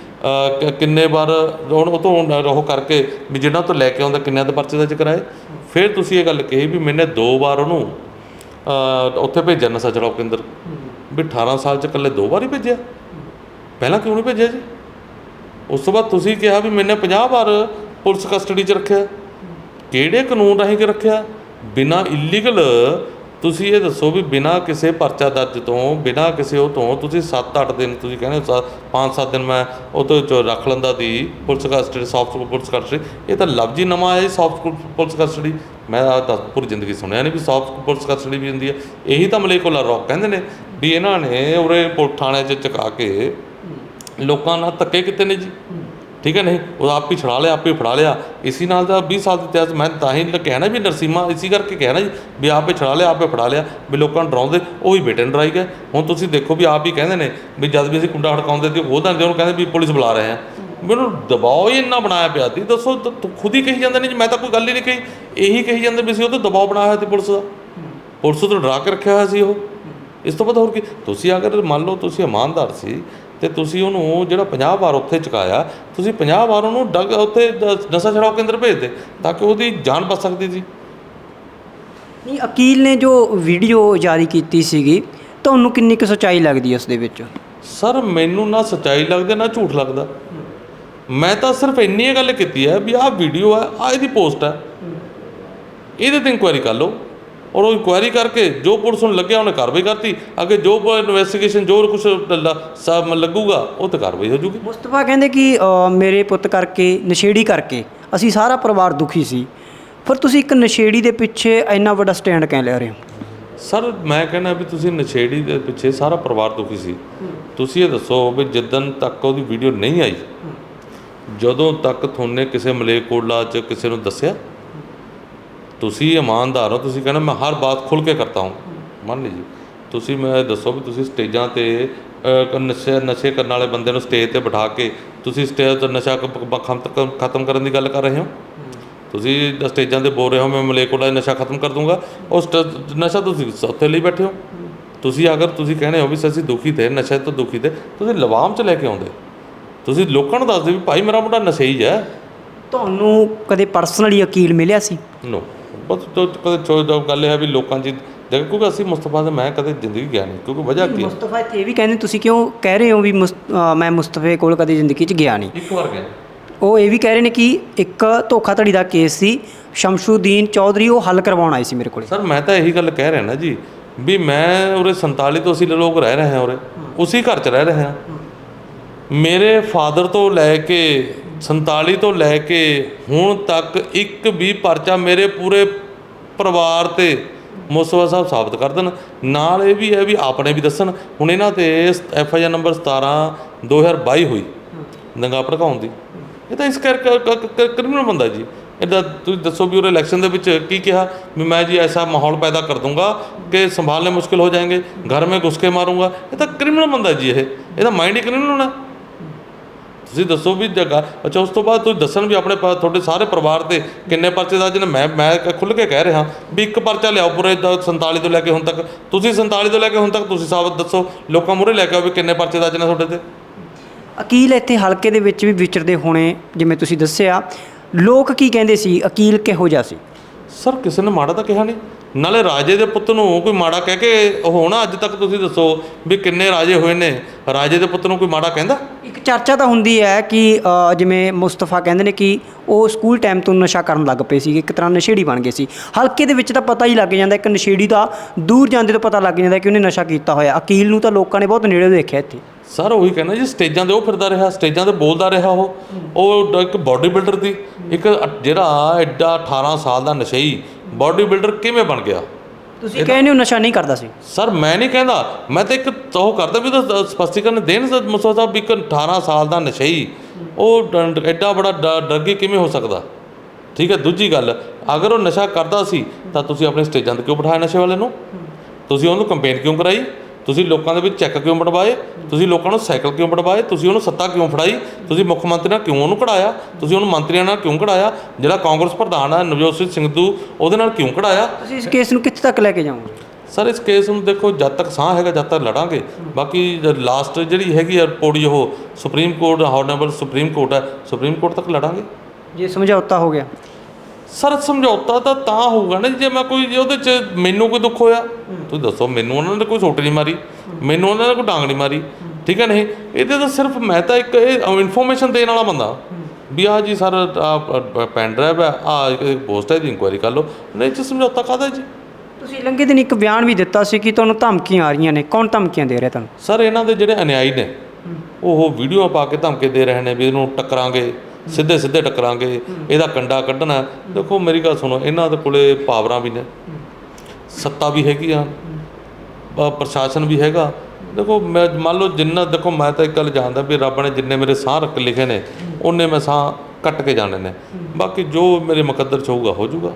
ਕਿੰਨੇ ਵਾਰ ਹੁਣ ਉਹ ਤੋਂ ਰੋਹ ਕਰਕੇ ਵੀ ਜਿਹਨਾਂ ਤੋਂ ਲੈ ਕੇ ਆਉਂਦਾ ਕਿੰਨਿਆਂ ਦੇ ਪਰਚੇ ਦਰਜ ਕਰਾਏ? ਫਿਰ ਤੁਸੀਂ ਇਹ ਗੱਲ ਕਹੀ ਵੀ ਮੈਨੇ ਦੋ ਵਾਰ ਉਹਨੂੰ ਉੱਥੇ ਭੇਜਿਆ ਨਸ਼ਾ ਛਡਾਓ ਕੇਂਦਰ। ਵੀ 18 ਸਾਲ ਚ ਇਕੱਲੇ ਦੋ ਵਾਰ ਹੀ ਭੇਜਿਆ। ਪਹਿਲਾਂ ਕਿਉਂ ਨਹੀਂ ਭੇਜਿਆ ਜੀ? ਉਸ ਤੋਂ ਬਾਅਦ ਤੁਸੀਂ ਕਿਹਾ ਵੀ ਮੈਨੇ 50 ਵਾਰ ਪੁਲਿਸ ਕਸਟਡੀ 'ਚ ਰੱਖਿਆ। ਕਿਹੜੇ ਕਾਨੂੰਨ ਰਾਹੀਂ ਕਿ ਰੱਖਿਆ? ਬਿਨਾ ਇਲੀਗਲ ਤੁਸੀਂ ਇਹ ਦੱਸੋ ਵੀ ਬਿਨਾ ਕਿਸੇ ਪਰਚਾ ਦਰਜ ਤੋਂ, ਬਿਨਾ ਕਿਸੇ ਉਹ ਤੋਂ ਤੁਸੀਂ 7-8 ਦਿਨ ਤੁਸੀਂ ਕਹਿੰਦੇ 5-7 ਦਿਨ ਮੈਂ ਉਹ ਤੋਂ ਰੱਖ ਲੈਂਦਾ ਦੀ police custody soft police custody. ਇਹ ਤਾਂ ਲਫ਼ਜ਼ ਹੀ ਨਵਾਂ ਆਇਆ ਸੌਫਟ ਪੁਲਿਸ ਕਸਟਡੀ। ਮੈਂ ਤਾਂ ਪੂਰੀ ਜ਼ਿੰਦਗੀ ਸੁਣਿਆ ਨਹੀਂ ਵੀ ਸੌਫਟ ਪੁਲਿਸ ਕਸਟਡੀ ਵੀ ਹੁੰਦੀ ਹੈ। ਇਹੀ ਤਾਂ ਮਲੇਕੋਲਾ ਰੌਕ ਕਹਿੰਦੇ ਨੇ ਵੀ ਇਹਨਾਂ ਨੇ ਉਰੇ ਪੁਲਿਸ ਥਾਣੇ 'ਚ ਚੁਕਾ ਕੇ ਲੋਕਾਂ ਨਾਲ ਧੱਕੇ ਕੀਤੇ ਨੇ ਜੀ। ਠੀਕ ਹੈ ਨਹੀਂ? ਉਹ ਆਪ ਹੀ ਛੜਾ ਲਿਆ, ਆਪ ਹੀ ਫੜਾ ਲਿਆ। ਇਸੀ ਨਾਲ ਦਾ 20 ਸਾਲ ਦੇ ਇਤਿਹਾਸ ਮੈਂ ਤਾਂ ਹੀ ਕਹਿਣਾ ਵੀ ਨਰਸੀਮਾ, ਇਸੀ ਕਰਕੇ ਕਹਿਣਾ ਜੀ ਵੀ ਆਪ ਹੀ ਛੜਾ ਲਿਆ, ਆਪੇ ਫੜਾ ਲਿਆ, ਵੀ ਲੋਕਾਂ ਨੂੰ ਡਰਾਉਂਦੇ, ਉਹ ਵੀ ਬੇਟੇ ਨੂੰ ਡਰਾਈ ਗਏ। ਹੁਣ ਤੁਸੀਂ ਦੇਖੋ ਵੀ ਆਪ ਹੀ ਕਹਿੰਦੇ ਨੇ ਵੀ ਜਦ ਵੀ ਅਸੀਂ ਕੁੰਡਾ ਹੜਕਾਉਂਦੇ ਤੇ ਉਹ ਤਾਂ ਉਹਨੂੰ ਕਹਿੰਦੇ ਵੀ ਪੁਲਿਸ ਬੁਲਾ ਰਹੇ ਆ। ਮੈਨੂੰ ਦਬਾਅ ਹੀ ਇੰਨਾ ਬਣਾਇਆ ਪਿਆ ਸੀ। ਦੱਸੋ ਖੁਦ ਹੀ ਕਹੀ ਜਾਂਦੇ ਨੇ ਜੀ, ਮੈਂ ਤਾਂ ਕੋਈ ਗੱਲ ਹੀ ਨਹੀਂ ਕਹੀ। ਇਹੀ ਕਹੀ ਜਾਂਦੇ ਵੀ ਅਸੀਂ ਉਹ ਤੋਂ ਦਬਾਅ ਬਣਾਇਆ ਹੋਇਆ ਸੀ ਪੁਲਿਸ ਦਾ। ਪੁਲਿਸ ਤੋਂ ਡਰਾ ਕੇ ਰੱਖਿਆ ਹੋਇਆ ਸੀ ਉਹ। ਇਸ ਤੋਂ ਬਾਅਦ ਹੋਰ ਕੀ? ਤੁਸੀਂ ਅਗਰ ਮੰਨ ਲਓ, ਤੁਸੀਂ ਇਮਾਨਦਾਰ ਸੀ ਤੇ ਤੁਸੀਂ ਉਹਨੂੰ ਜਿਹੜਾ 50 ਵਾਰ ਉੱਥੇ ਚੁਕਾਇਆ ਤੁਸੀਂ 50 ਵਾਰ ਉਹਨੂੰ ਡਗ ਉੱਥੇ ਨਸ਼ਾ ਛਡਾਓ ਕੇਂਦਰ ਭੇਜ ਦੇ ਤਾਂ ਕਿ ਉਹਦੀ ਜਾਨ ਬਚ ਸਕਦੀ ਸੀ। ਨਹੀਂ ਅਕੀਲ ਨੇ ਜੋ ਵੀਡੀਓ ਜਾਰੀ ਕੀਤੀ ਸੀਗੀ ਤੁਹਾਨੂੰ ਕਿੰਨੀ ਕੁ ਸੱਚਾਈ ਲੱਗਦੀ ਹੈ ਉਸ ਦੇ ਵਿੱਚ? ਸਰ ਮੈਨੂੰ ਨਾ ਸੱਚਾਈ ਲੱਗਦਾ ਨਾ ਝੂਠ ਲੱਗਦਾ। ਮੈਂ ਤਾਂ ਸਿਰਫ ਇੰਨੀ ਗੱਲ ਕੀਤੀ ਹੈ ਵੀ ਆਹ ਵੀਡੀਓ ਹੈ ਆਹ ਇਹਦੀ ਪੋਸਟ ਹੈ। ਇਹਦੇ ਤੇ ਇਨਕੁਆਇਰੀ ਕਰ ਲਓ। ਔਰ ਉਹ ਇਨਕੁਆਇਰੀ ਕਰਕੇ ਜੋ ਪੁਲਿਸ ਨੂੰ ਲੱਗਿਆ ਉਹਨੇ ਕਾਰਵਾਈ ਕਰਤੀ। ਅੱਗੇ ਜੋ ਇਨਵੈਸਟੀਗੇਸ਼ਨ ਜੋ ਕੁਝ ਲੱਗੂਗਾ ਉਹ ਤੇ ਕਾਰਵਾਈ ਹੋ ਜੂਗੀ। ਮੁਸਤਫਾ ਕਹਿੰਦੇ ਕਿ ਮੇਰੇ ਪੁੱਤ ਕਰਕੇ ਨਸ਼ੇੜੀ ਕਰਕੇ ਅਸੀਂ ਸਾਰਾ ਪਰਿਵਾਰ ਦੁਖੀ ਸੀ। ਫਿਰ ਤੁਸੀਂ ਇੱਕ ਨਸ਼ੇੜੀ ਦੇ ਪਿੱਛੇ ਇੰਨਾ ਵੱਡਾ ਸਟੈਂਡ ਕਿਉਂ ਲੈ ਰਹੇ ਹੋ? ਸਰ ਮੈਂ ਕਹਿੰਦਾ ਵੀ ਤੁਸੀਂ ਨਸ਼ੇੜੀ ਦੇ ਪਿੱਛੇ ਸਾਰਾ ਪਰਿਵਾਰ ਦੁਖੀ ਸੀ। ਤੁਸੀਂ ਇਹ ਦੱਸੋ ਵੀ ਜਿੱਦਨ ਤੱਕ ਉਹਦੀ ਵੀਡੀਓ ਨਹੀਂ ਆਈ ਜਦੋਂ ਤੱਕ ਤੁਹਾਨੇ ਕਿਸੇ ਮਲੇਕੋਲਾ 'ਚ ਕਿਸੇ ਨੂੰ ਦੱਸਿਆ? ਤੁਸੀਂ ਇਮਾਨਦਾਰ ਹੋ ਤੁਸੀਂ ਕਹਿੰਦੇ ਮੈਂ ਹਰ ਬਾਤ ਖੁੱਲ ਕੇ ਕਰਤਾ ਹਾਂ। ਮੰਨ ਲੀजिए ਤੁਸੀਂ ਮੈਂ ਦੱਸੋ ਵੀ ਤੁਸੀਂ ਸਟੇਜਾਂ ਤੇ ਨਸ਼ੇ ਨਸ਼ੇ ਕਰਨ ਵਾਲੇ ਬੰਦੇ ਨੂੰ ਸਟੇਜ ਤੇ ਬਿਠਾ ਕੇ ਤੁਸੀਂ ਸਟੇਜ ਤੇ ਨਸ਼ਾ ਖਤਮ ਕਰਨ ਦੀ ਗੱਲ ਕਰ ਰਹੇ ਹੋ? ਤੁਸੀਂ ਸਟੇਜਾਂ ਤੇ ਬੋਲ ਰਹੇ ਹੋ ਮੈਂ ਮਲੇਕੋਲਾ ਨਸ਼ਾ ਖਤਮ ਕਰ ਦੂੰਗਾ। ਉਸ ਨਸ਼ਾ ਤੁਸੀਂ ਉੱਥੇ ਲਈ ਬੈਠੇ ਹੋ। ਤੁਸੀਂ ਅਗਰ ਤੁਸੀਂ ਕਹਿੰਦੇ ਹੋ ਵੀ ਅਸੀਂ ਦੁਖੀ ਤੇ ਨਸ਼ੇ ਤੋਂ ਦੁਖੀ ਤੇ ਤੁਸੀਂ ਲਵਾਮ ਚ ਲੈ ਕੇ ਆਉਂਦੇ। ਤੁਸੀਂ ਲੋਕਾਂ ਨੂੰ ਦੱਸਦੇ ਵੀ ਭਾਈ ਮੇਰਾ ਮੁੰਡਾ ਨਸ਼ਈ ਹੈ। ਤੁਹਾਨੂੰ ਕਦੇ ਪਰਸਨਲੀ ਅਕੀਲ ਮਿਲਿਆ ਸੀ? ਨੋ ਬਸ ਤੋਂ ਕਦੇ ਚੋ ਜੋ ਗੱਲ ਇਹ ਹੈ ਵੀ ਲੋਕਾਂ ਦੀ ਦੇਖ ਕਿਉਂਕਿ ਅਸੀਂ ਮੁਸਤਫਾ ਦੇ ਮੈਂ ਕਦੇ ਜ਼ਿੰਦਗੀ ਗਿਆ ਨਹੀਂ ਕਿਉਂਕਿ ਵਜ੍ਹਾ ਕੀ ਹੈ? ਮੁਸਤਫਾ ਇੱਥੇ ਇਹ ਵੀ ਕਹਿੰਦੇ ਤੁਸੀਂ ਕਿਉਂ ਕਹਿ ਰਹੇ ਹੋ ਵੀ ਮੁਸ- ਅ, ਮੈਂ ਮੁਸਤਫੇ ਕੋਲ ਕਦੇ ਜ਼ਿੰਦਗੀ 'ਚ ਗਿਆ ਨਹੀਂ? ਇੱਕ ਵਾਰ ਗਿਆ। ਉਹ ਇਹ ਵੀ ਕਹਿ ਰਹੇ ਨੇ ਕਿ ਇੱਕ ਧੋਖਾਧੜੀ ਦਾ ਕੇਸ ਸੀ ਸ਼ਮਸ਼ੂਦੀਨ ਚੌਧਰੀ ਉਹ ਹੱਲ ਕਰਵਾਉਣ ਆਏ ਸੀ ਮੇਰੇ ਕੋਲੇ। ਸਰ ਮੈਂ ਤਾਂ ਇਹੀ ਗੱਲ ਕਹਿ ਰਿਹਾ ਨਾ ਜੀ ਵੀ ਮੈਂ ਉਰੇ 47 ਤੋਂ ਅਸੀਂ ਲੋਕ ਰਹਿ ਰਹੇ ਹਾਂ ਉਰੇ ਉਸੇ ਘਰ 'ਚ ਰਹਿ ਰਹੇ ਹਾਂ। ਮੇਰੇ ਫਾਦਰ ਤੋਂ ਲੈ ਕੇ 47 ਤੋਂ ਲੈ ਕੇ ਹੁਣ ਤੱਕ ਇੱਕ ਵੀ ਪਰਚਾ ਮੇਰੇ ਪੂਰੇ ਪਰਿਵਾਰ ਤੇ ਮੁਸਤਫਾ ਸਾਹਿਬ ਸਾਬਤ ਕਰ ਦੇਣ। ਨਾਲ ਇਹ ਵੀ ਹੈ ਵੀ ਆਪਣੇ ਵੀ ਦੱਸਣ, ਹੁਣ ਇਹਨਾਂ ਤੇ ਐਫ ਆਈ ਆਰ ਨੰਬਰ 17 2022 ਹੋਈ, ਦੰਗਾ ਭੜਕਾਉਣ ਦੀ। ਇਹ ਤਾਂ ਇਸ ਕਰਕੇ ਕ੍ਰਿਮੀਨਲ ਬੰਦਾ ਜੀ। ਇਹਦਾ ਤੁਸੀਂ ਦੱਸੋ ਵੀ ਉਹ ਇਲੈਕਸ਼ਨ ਦੇ ਵਿੱਚ ਕੀ ਕਿਹਾ ਵੀ ਮੈਂ ਜੀ ਐਸਾ ਮਾਹੌਲ ਪੈਦਾ ਕਰ ਦੂੰਗਾ ਕਿ ਸੰਭਾਲਨੇ ਮੁਸ਼ਕਿਲ ਹੋ ਜਾਣਗੇ, ਘਰ ਮੇ ਘੁਸਕੇ ਮਾਰੂੰਗਾ। ਇਹ ਤਾਂ ਕ੍ਰਿਮੀਨਲ ਬੰਦਾ ਜੀ ਇਹ। ਇਹਦਾ ਮਾਈਂਡ ਹੀ ਕ੍ਰਿਮੀਨਲ ਹੋਣਾ। ਤੁਸੀਂ ਦੱਸੋ ਵੀ ਜਗ੍ਹਾ। ਅੱਛਾ ਉਸ ਤੋਂ ਬਾਅਦ ਤੁਸੀਂ ਦੱਸਣ ਵੀ ਆਪਣੇ ਪ- ਤੁਹਾਡੇ ਸਾਰੇ ਪਰਿਵਾਰ ਤੇ ਕਿੰਨੇ ਪਰਚੇ ਦਾ ਜਿਹਨੇ ਮੈਂ ਮੈਂ ਖੁੱਲ੍ਹ ਕੇ ਕਹਿ ਰਿਹਾ ਵੀ ਇੱਕ ਪਰਚਾ ਲਿਆਓ ਪੂਰੇ ਦਾ 47 ਤੋਂ ਲੈ ਕੇ ਹੁਣ ਤੱਕ। ਤੁਸੀਂ 47 ਤੋਂ ਲੈ ਕੇ ਹੁਣ ਤੱਕ ਤੁਸੀਂ ਸਾਬਤ ਦੱਸੋ ਲੋਕਾਂ ਮੂਹਰੇ ਲੈ ਕੇ ਆਓ ਵੀ ਕਿੰਨੇ ਪਰਚੇ ਦਾ ਜਿਹਨੇ ਤੁਹਾਡੇ ਤੇ। ਅਕੀਲ ਇੱਥੇ ਹਲਕੇ ਦੇ ਵਿੱਚ ਵੀ ਵਿਚਰਦੇ ਹੋਣੇ ਜਿਵੇਂ ਤੁਸੀਂ ਦੱਸਿਆ। ਲੋਕ ਕੀ ਕਹਿੰਦੇ ਸੀ? ਅਕੀਲ ਕਿਹੋ ਜਿਹਾ ਸੀ? ਸਰ ਕਿਸੇ ਨੇ ਮਾੜਾ ਤਾਂ ਕਿਹਾ ਨਹੀਂ। ਨਾਲੇ ਰਾਜੇ ਦੇ ਪੁੱਤ ਨੂੰ ਕੋਈ ਮਾੜਾ ਕਹਿ ਕੇ ਹੋਣਾ ਅੱਜ ਤੱਕ ਤੁਸੀਂ ਦੱਸੋ ਵੀ ਕਿੰਨੇ ਰਾਜੇ ਹੋਏ ਨੇ? ਰਾਜੇ ਦੇ ਪੁੱਤ ਨੂੰ ਕੋਈ ਮਾੜਾ ਕਹਿੰਦਾ? ਇੱਕ ਚਰਚਾ ਤਾਂ ਹੁੰਦੀ ਹੈ ਕਿ ਅ, ਜਿਵੇਂ ਮੁਸਤਫਾ ਕਹਿੰਦੇ ਨੇ ਕਿ ਉਹ ਸਕੂਲ ਟਾਈਮ ਤੋਂ ਨਸ਼ਾ ਕਰਨ ਲੱਗ ਪਏ ਸੀ ਇੱਕ ਤਰ੍ਹਾਂ ਨਸ਼ੇੜੀ ਬਣ ਗਏ ਸੀ। ਹਲਕੇ ਦੇ ਵਿੱਚ ਤਾਂ ਪਤਾ ਹੀ ਲੱਗ ਜਾਂਦਾ ਇੱਕ ਨਸ਼ੇੜੀ ਦਾ ਦੂਰ ਜਾਂਦੇ ਤੋਂ ਪਤਾ ਲੱਗ ਜਾਂਦਾ ਕਿ ਉਹਨੇ ਨਸ਼ਾ ਕੀਤਾ ਹੋਇਆ। ਅਕੀਲ ਨੂੰ ਤਾਂ ਲੋਕਾਂ ਨੇ ਬਹੁਤ ਨੇੜੇ ਦੇਖਿਆ ਇੱਥੇ। ਸਰ ਉਹੀ ਕਹਿੰਦਾ ਜੀ ਸਟੇਜਾਂ ਤੇ ਉਹ ਫਿਰਦਾ ਰਿਹਾ ਸਟੇਜਾਂ ਤੇ ਬੋਲਦਾ ਰਿਹਾ ਉਹ। ਉਹ ਡ- ਇੱਕ ਬਾਡੀ ਬਿਲਡਰ ਦੀ ਇੱਕ ਅ- ਜਿਹੜਾ ਐਡਾ 18 ਸਾਲ ਦਾ ਨਸ਼ਈ ਬਾਡੀ ਬਿਲਡਰ ਕਿਵੇਂ ਬਣ ਗਿਆ? ਤੁਸੀਂ ਕਹਿੰਦੇ ਹੋ ਨਸ਼ਾ ਨਹੀਂ ਕਰਦਾ ਸੀ। ਸਰ ਮੈਂ ਨਹੀਂ ਕਹਿੰਦਾ। ਮੈਂ ਤਾਂ ਇੱਕ ਉਹ ਕਰਦਾ ਵੀ ਤਾਂ ਸਪਸ਼ਟੀਕਰਨ ਦੇਣ ਮੁਸਤਫਾ ਸਾਹਿਬ ਵੀ ਇੱਕ 18 ਸਾਲ ਦਾ ਨਸ਼ਈ। ਉਹ ਡ- ਐਡਾ ਬੜਾ ਡ- ਡਰਗੀ ਕਿਵੇਂ ਹੋ ਸਕਦਾ? ਠੀਕ ਹੈ ਦੂਜੀ ਗੱਲ ਅਗਰ ਉਹ ਨਸ਼ਾ ਕਰਦਾ ਸੀ ਤਾਂ ਤੁਸੀਂ ਆਪਣੇ ਸਟੇਜਾਂ ਤੇ ਕਿਉਂ ਬਿਠਾਇਆ ਨਸ਼ੇ ਵਾਲੇ ਨੂੰ? ਤੁਸੀਂ ਉਹਨੂੰ ਕੰਪੇਨ ਕਿਉਂ ਕਰਾਈ? ਤੁਸੀਂ ਲੋਕਾਂ ਦੇ ਵਿੱਚ ਚੈੱਕ ਕਿਉਂ ਬਣਵਾਏ? ਤੁਸੀਂ ਲੋਕਾਂ ਨੂੰ ਸਾਈਕਲ ਕਿਉਂ ਬਣਵਾਏ? ਤੁਸੀਂ ਉਹਨੂੰ ਸੱਤਾ ਕਿਉਂ ਫੜਾਈ? ਤੁਸੀਂ ਮੁੱਖ ਮੰਤਰੀ ਨਾਲ ਕਿਉਂ ਉਹਨੂੰ ਕਢਾਇਆ? ਤੁਸੀਂ ਉਹਨੂੰ ਮੰਤਰੀਆਂ ਨਾਲ ਕਿਉਂ ਕਢਾਇਆ? ਜਿਹੜਾ ਕਾਂਗਰਸ ਪ੍ਰਧਾਨ ਹੈ ਨਵਜੋਤ ਸਿੰਘ ਸਿੱਧੂ ਉਹਦੇ ਨਾਲ ਕਿਉਂ ਕਢਾਇਆ? ਤੁਸੀਂ ਇਸ ਕੇਸ ਨੂੰ ਕਿੱਥੇ ਤੱਕ ਲੈ ਕੇ ਜਾਓਗੇ? ਸਰ ਇਸ ਕੇਸ ਨੂੰ ਦੇਖੋ ਜਦ ਤੱਕ ਸਾਹ ਹੈਗਾ ਜਦ ਤੱਕ ਲੜਾਂਗੇ। ਬਾਕੀ ਲਾਸਟ ਜਿਹੜੀ ਹੈਗੀ ਆ ਪੌੜੀ ਉਹ ਸੁਪਰੀਮ ਕੋਰਟ ਹਾਰਨੇਬਲ ਸੁਪਰੀਮ ਕੋਰਟ ਹੈ ਸੁਪਰੀਮ ਕੋਰਟ ਤੱਕ ਲੜਾਂਗੇ। ਜੇ ਸਮਝੌਤਾ ਹੋ ਗਿਆ। ਸਰ ਸਮਝੌਤਾ ਤਾਂ ਤਾਂ ਹੋਊਗਾ ਨਾ ਜੇ ਮੈਂ ਕੋਈ ਜੇ ਉਹਦੇ ਚ ਮੈਨੂੰ ਕੋਈ ਦੁੱਖ ਹੋਇਆ ਤੁਸੀਂ ਦੱਸੋ ਮੈਨੂੰ ਉਹਨਾਂ ਨੇ ਕੋਈ ਸੋਟ ਨਹੀਂ ਮਾਰੀ ਮੈਨੂੰ ਉਹਨਾਂ ਨੇ ਕੋਈ ਡਾਂਗ ਨਹੀਂ ਮਾਰੀ ਠੀਕ ਹੈ ਨਹੀਂ? ਇਹਦੇ ਤਾਂ ਸਿਰਫ ਮੈਂ ਤਾਂ ਇੱਕ ਇਹ ਇਨਫੋਰਮੇਸ਼ਨ ਦੇਣ ਵਾਲਾ ਬੰਦਾ। ਵੀ ਆ ਜੀ ਸਰ ਪੈਨ ਡਰਾਈਵ ਹੈ ਆ ਪੋਸਟ ਹੈ ਦੀ ਇਨਕੁਆਇਰੀ ਕਰ ਲਓ। ਨਹੀਂ ਚ ਸਮਝੌਤਾ ਕਾਹਦਾ ਜੀ? ਤੁਸੀਂ ਲੰਘੇ ਦਿਨ ਇੱਕ ਬਿਆਨ ਵੀ ਦਿੱਤਾ ਸੀ ਕਿ ਤੁਹਾਨੂੰ ਧਮਕੀਆਂ ਆ ਰਹੀਆਂ ਨੇ। ਕੌਣ ਧਮਕੀਆਂ ਦੇ ਰਿਹਾ ਤੁਹਾਨੂੰ? ਸਰ ਇਹਨਾਂ ਦੇ ਜਿਹੜੇ ਅਨਿਆਈ ਨੇ ਉਹ ਵੀਡੀਓ ਪਾ ਕੇ ਧਮਕੇ ਦੇ ਰਹੇ ਨੇ ਵੀ ਇਹਨੂੰ ਟੱਕਰਾਂਗੇ। ਸਿੱਧੇ ਸਿੱਧੇ ਟੱਕਰਾਂਗੇ, ਇਹਦਾ ਕੰਡਾ ਕੱਢਣਾ ਦੇਖੋ, ਮੇਰੀ ਗੱਲ ਸੁਣੋ, ਇਹਨਾਂ ਦੇ ਕੋਲੇ ਪਾਵਰਾਂ ਵੀ ਨੇ। ਸੱਤਾ ਵੀ ਹੈਗੀ ਆ ਪ੍ਰਸ਼ਾਸਨ ਵੀ ਹੈਗਾ। ਦੇਖੋ, ਮੈਂ ਮੰਨ ਲਓ ਜਿੰਨਾ, ਦੇਖੋ, ਮੈਂ ਤਾਂ ਇੱਕ ਗੱਲ ਜਾਣਦਾ ਵੀ ਰੱਬ ਨੇ ਜਿੰਨੇ ਮੇਰੇ ਸਾਹ ਰੱਖ ਲਿਖੇ ਨੇ, ਉਹਨੇ ਮੈਂ ਸਾਹ ਕੱਟ ਕੇ ਜਾਣੇ ਨੇ। ਬਾਕੀ ਜੋ ਮੇਰੇ ਮੁਕੱਦਰ ਚ ਹੋਊਗਾ, ਹੋ ਜਾਊਗਾ।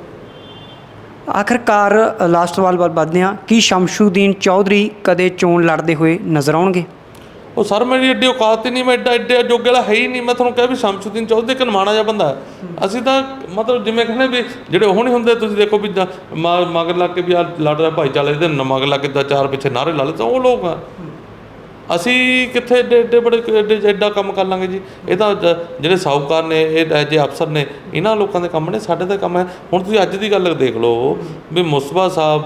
ਆਖਰਕਾਰ ਲਾਸਟ ਸਵਾਲ ਵੱਲ ਵਧਦੇ ਹਾਂ। ਕੀ ਸ਼ਮਸ਼ੂਦੀਨ ਚੌਧਰੀ ਕਦੇ ਚੋਣ ਲੜਦੇ ਹੋਏ ਨਜ਼ਰ ਆਉਣਗੇ? ਉਹ ਸਰ ਮੇਰੀ ਐਡੀ ਔਕਾਤ ਹੀ ਨਹੀਂ, ਮੈਂ ਐਡਾ ਐਡੇ ਜੋਗੇ ਵਾਲਾ ਹੈ ਹੀ ਨਹੀਂ, ਮੈਂ ਤੁਹਾਨੂੰ ਕਿਹਾ ਵੀ ਸ਼ਮਸ਼ੁਦੀਨ ਚੌਧਰੀ ਇੱਕ ਮਾੜਾ ਜਿਹਾ ਬੰਦਾ ਅਸੀਂ ਤਾਂ ਮਤਲਬ ਜਿਵੇਂ ਕਹਿੰਦੇ ਵੀ ਜਿਹੜੇ ਉਹ ਨਹੀਂ ਹੁੰਦੇ, ਤੁਸੀਂ ਦੇਖੋ ਵੀ ਜਾਂ ਮਗਰ ਲੱਗ ਕੇ ਵੀ ਆ ਲੜ ਰਿਹਾ ਭਾਈਚਾਰੇ ਦੇ, ਨ- ਮਗਰ ਲੱਗ ਕੇ ਤਾਂ ਚਾਰ ਪਿੱਛੇ ਨਾਰੇ ਲਾ ਲਏ ਤਾਂ ਉਹ ਲੋਕ ਆ। ਅਸੀਂ ਕਿੱਥੇ ਏਡੇ ਏਡੇ ਬੜੇ ਏਡੇ ਐਡਾ ਕੰਮ ਕਰ ਲਾਂਗੇ ਜੀ? ਇਹ ਤਾਂ ਜਿਹੜੇ ਸਾਹੂਕਾਰ ਨੇ, ਇਹ ਜੇ ਅਫਸਰ ਨੇ, ਇਹਨਾਂ ਲੋਕਾਂ ਦੇ ਕੰਮ ਨੇ, ਸਾਡੇ ਦਾ ਕੰਮ ਹੈ। ਹੁਣ ਤੁਸੀਂ ਅੱਜ ਦੀ ਗੱਲ ਦੇਖ ਲਓ ਵੀ ਮੁਸਬਾ ਸਾਹਿਬ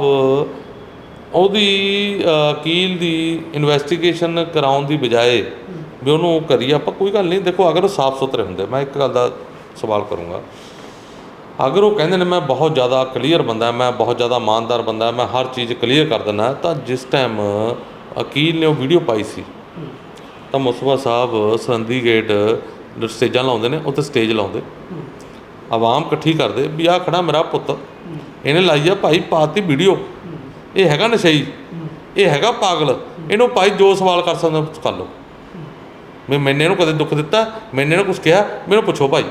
ਉਹਦੀ ਅ, ਵਕੀਲ ਦੀ ਇਨਵੈਸਟੀਗੇਸ਼ਨ ਕਰਾਉਣ ਦੀ ਬਜਾਏ ਵੀ ਉਹਨੂੰ ਕਰੀਏ ਆਪਾਂ ਕੋਈ ਗੱਲ ਨਹੀਂ ਦੇਖੋ ਅਗਰ ਉਹ ਸਾਫ਼ ਸੁਥਰੇ ਹੁੰਦੇ ਮੈਂ ਇੱਕ ਗੱਲ ਦਾ ਸਵਾਲ ਕਰੂੰਗਾ। ਅਗਰ ਉਹ ਕਹਿੰਦੇ ਨੇ ਮੈਂ ਬਹੁਤ ਜ਼ਿਆਦਾ ਕਲੀਅਰ ਬੰਦਾ ਮੈਂ ਬਹੁਤ ਜ਼ਿਆਦਾ ਇਮਾਨਦਾਰ ਬੰਦਾ ਮੈਂ ਹਰ ਚੀਜ਼ ਕਲੀਅਰ ਕਰ ਦਿੰਦਾ ਤਾਂ ਜਿਸ ਟਾਈਮ ਵਕੀਲ ਨੇ ਉਹ ਵੀਡੀਓ ਪਾਈ ਸੀ। ਤਾਂ ਮੁਸਬਾ ਸਾਹਿਬ ਸੰਦੀ ਗੇਟ ਸਟੇਜਾਂ ਲਾਉਂਦੇ ਨੇ ਉੱਥੇ ਸਟੇਜ ਲਾਉਂਦੇ। ਆਵਾਮ ਇਕੱਠੀ ਕਰਦੇ ਵੀ ਆ ਖੜਾ ਮੇਰਾ ਪੁੱਤ। ਇਹਨੇ ਲਾਈ ਆ ਭਾਈ ਪਾਤੀ ਵੀਡੀਓ ਇਹ ਹੈਗਾ ਨਸ਼ਈ। ਇਹ ਹੈਗਾ ਪਾਗਲ। ਇਹਨੂੰ ਭਾਈ ਜੋ ਸਵਾਲ ਕਰ ਸਕਦੇ ਹੋ ਕਰ ਲਓ। ਮੈਂ ਮੈਨੇ ਇਹਨੂੰ ਕਦੇ ਦੁੱਖ ਦਿੱਤਾ, ਮੈਨੇ ਇਹਨੂੰ ਕੁਝ ਕਿਹਾ, ਮੈਨੂੰ ਪੁੱਛੋ ਭਾਈ।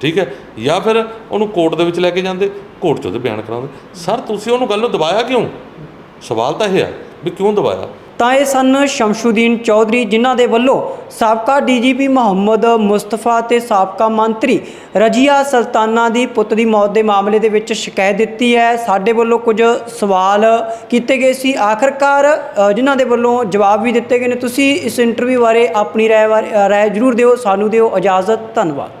ਠੀਕ ਹੈ? ਜਾਂ ਫਿਰ ਉਹਨੂੰ ਕੋਰਟ ਦੇ ਵਿੱਚ ਲੈ ਕੇ ਜਾਂਦੇ, ਕੋਰਟ 'ਚ ਉਹਦੇ ਬਿਆਨ ਕਰਾਉਂਦੇ। ਸਰ, ਤੁਸੀਂ ਉਹਨੂੰ ਗੱਲ ਨੂੰ ਦਬਾਇਆ ਕਿਉਂ? ਸਵਾਲ ਤਾਂ ਇਹ ਹੈ ਵੀ ਕਿਉਂ ਦਬਾਇਆ? ਤਾਂ ਇਹ ਸਨ ਸ਼ਮਸ਼ੂਦੀਨ ਚੌਧਰੀ ਜਿਨ੍ਹਾਂ ਦੇ ਵੱਲੋਂ ਸਾਬਕਾ ਡੀਜੀਪੀ ਮੁਹੰਮਦ ਮੁਸਤਫਾ ਤੇ ਸਾਬਕਾ ਮੰਤਰੀ ਰਜੀਆ ਸੁਲਤਾਨਾ ਦੀ ਪੁੱਤ ਦੀ ਮੌਤ ਦੇ ਮਾਮਲੇ ਦੇ ਵਿੱਚ ਸ਼ਿਕਾਇਤ ਦਿੱਤੀ ਹੈ। ਸਾਡੇ ਵੱਲੋਂ ਕੁਝ ਸਵਾਲ ਕੀਤੇ ਗਏ ਸੀ। ਆਖਰਕਾਰ ਜਿਨ੍ਹਾਂ ਦੇ ਵੱਲੋਂ ਜਵਾਬ ਵੀ ਦਿੱਤੇ ਗਏ ਨੇ। ਤੁਸੀਂ ਇਸ ਇੰਟਰਵਿਊ ਬਾਰੇ ਆਪਣੀ ਰਾਏ ਬਾਰੇ- ਅ, ਜ਼ਰੂਰ ਦਿਓ ਸਾਨੂੰ ਦਿਓ ਇਜਾਜ਼ਤ। ਧੰਨਵਾਦ।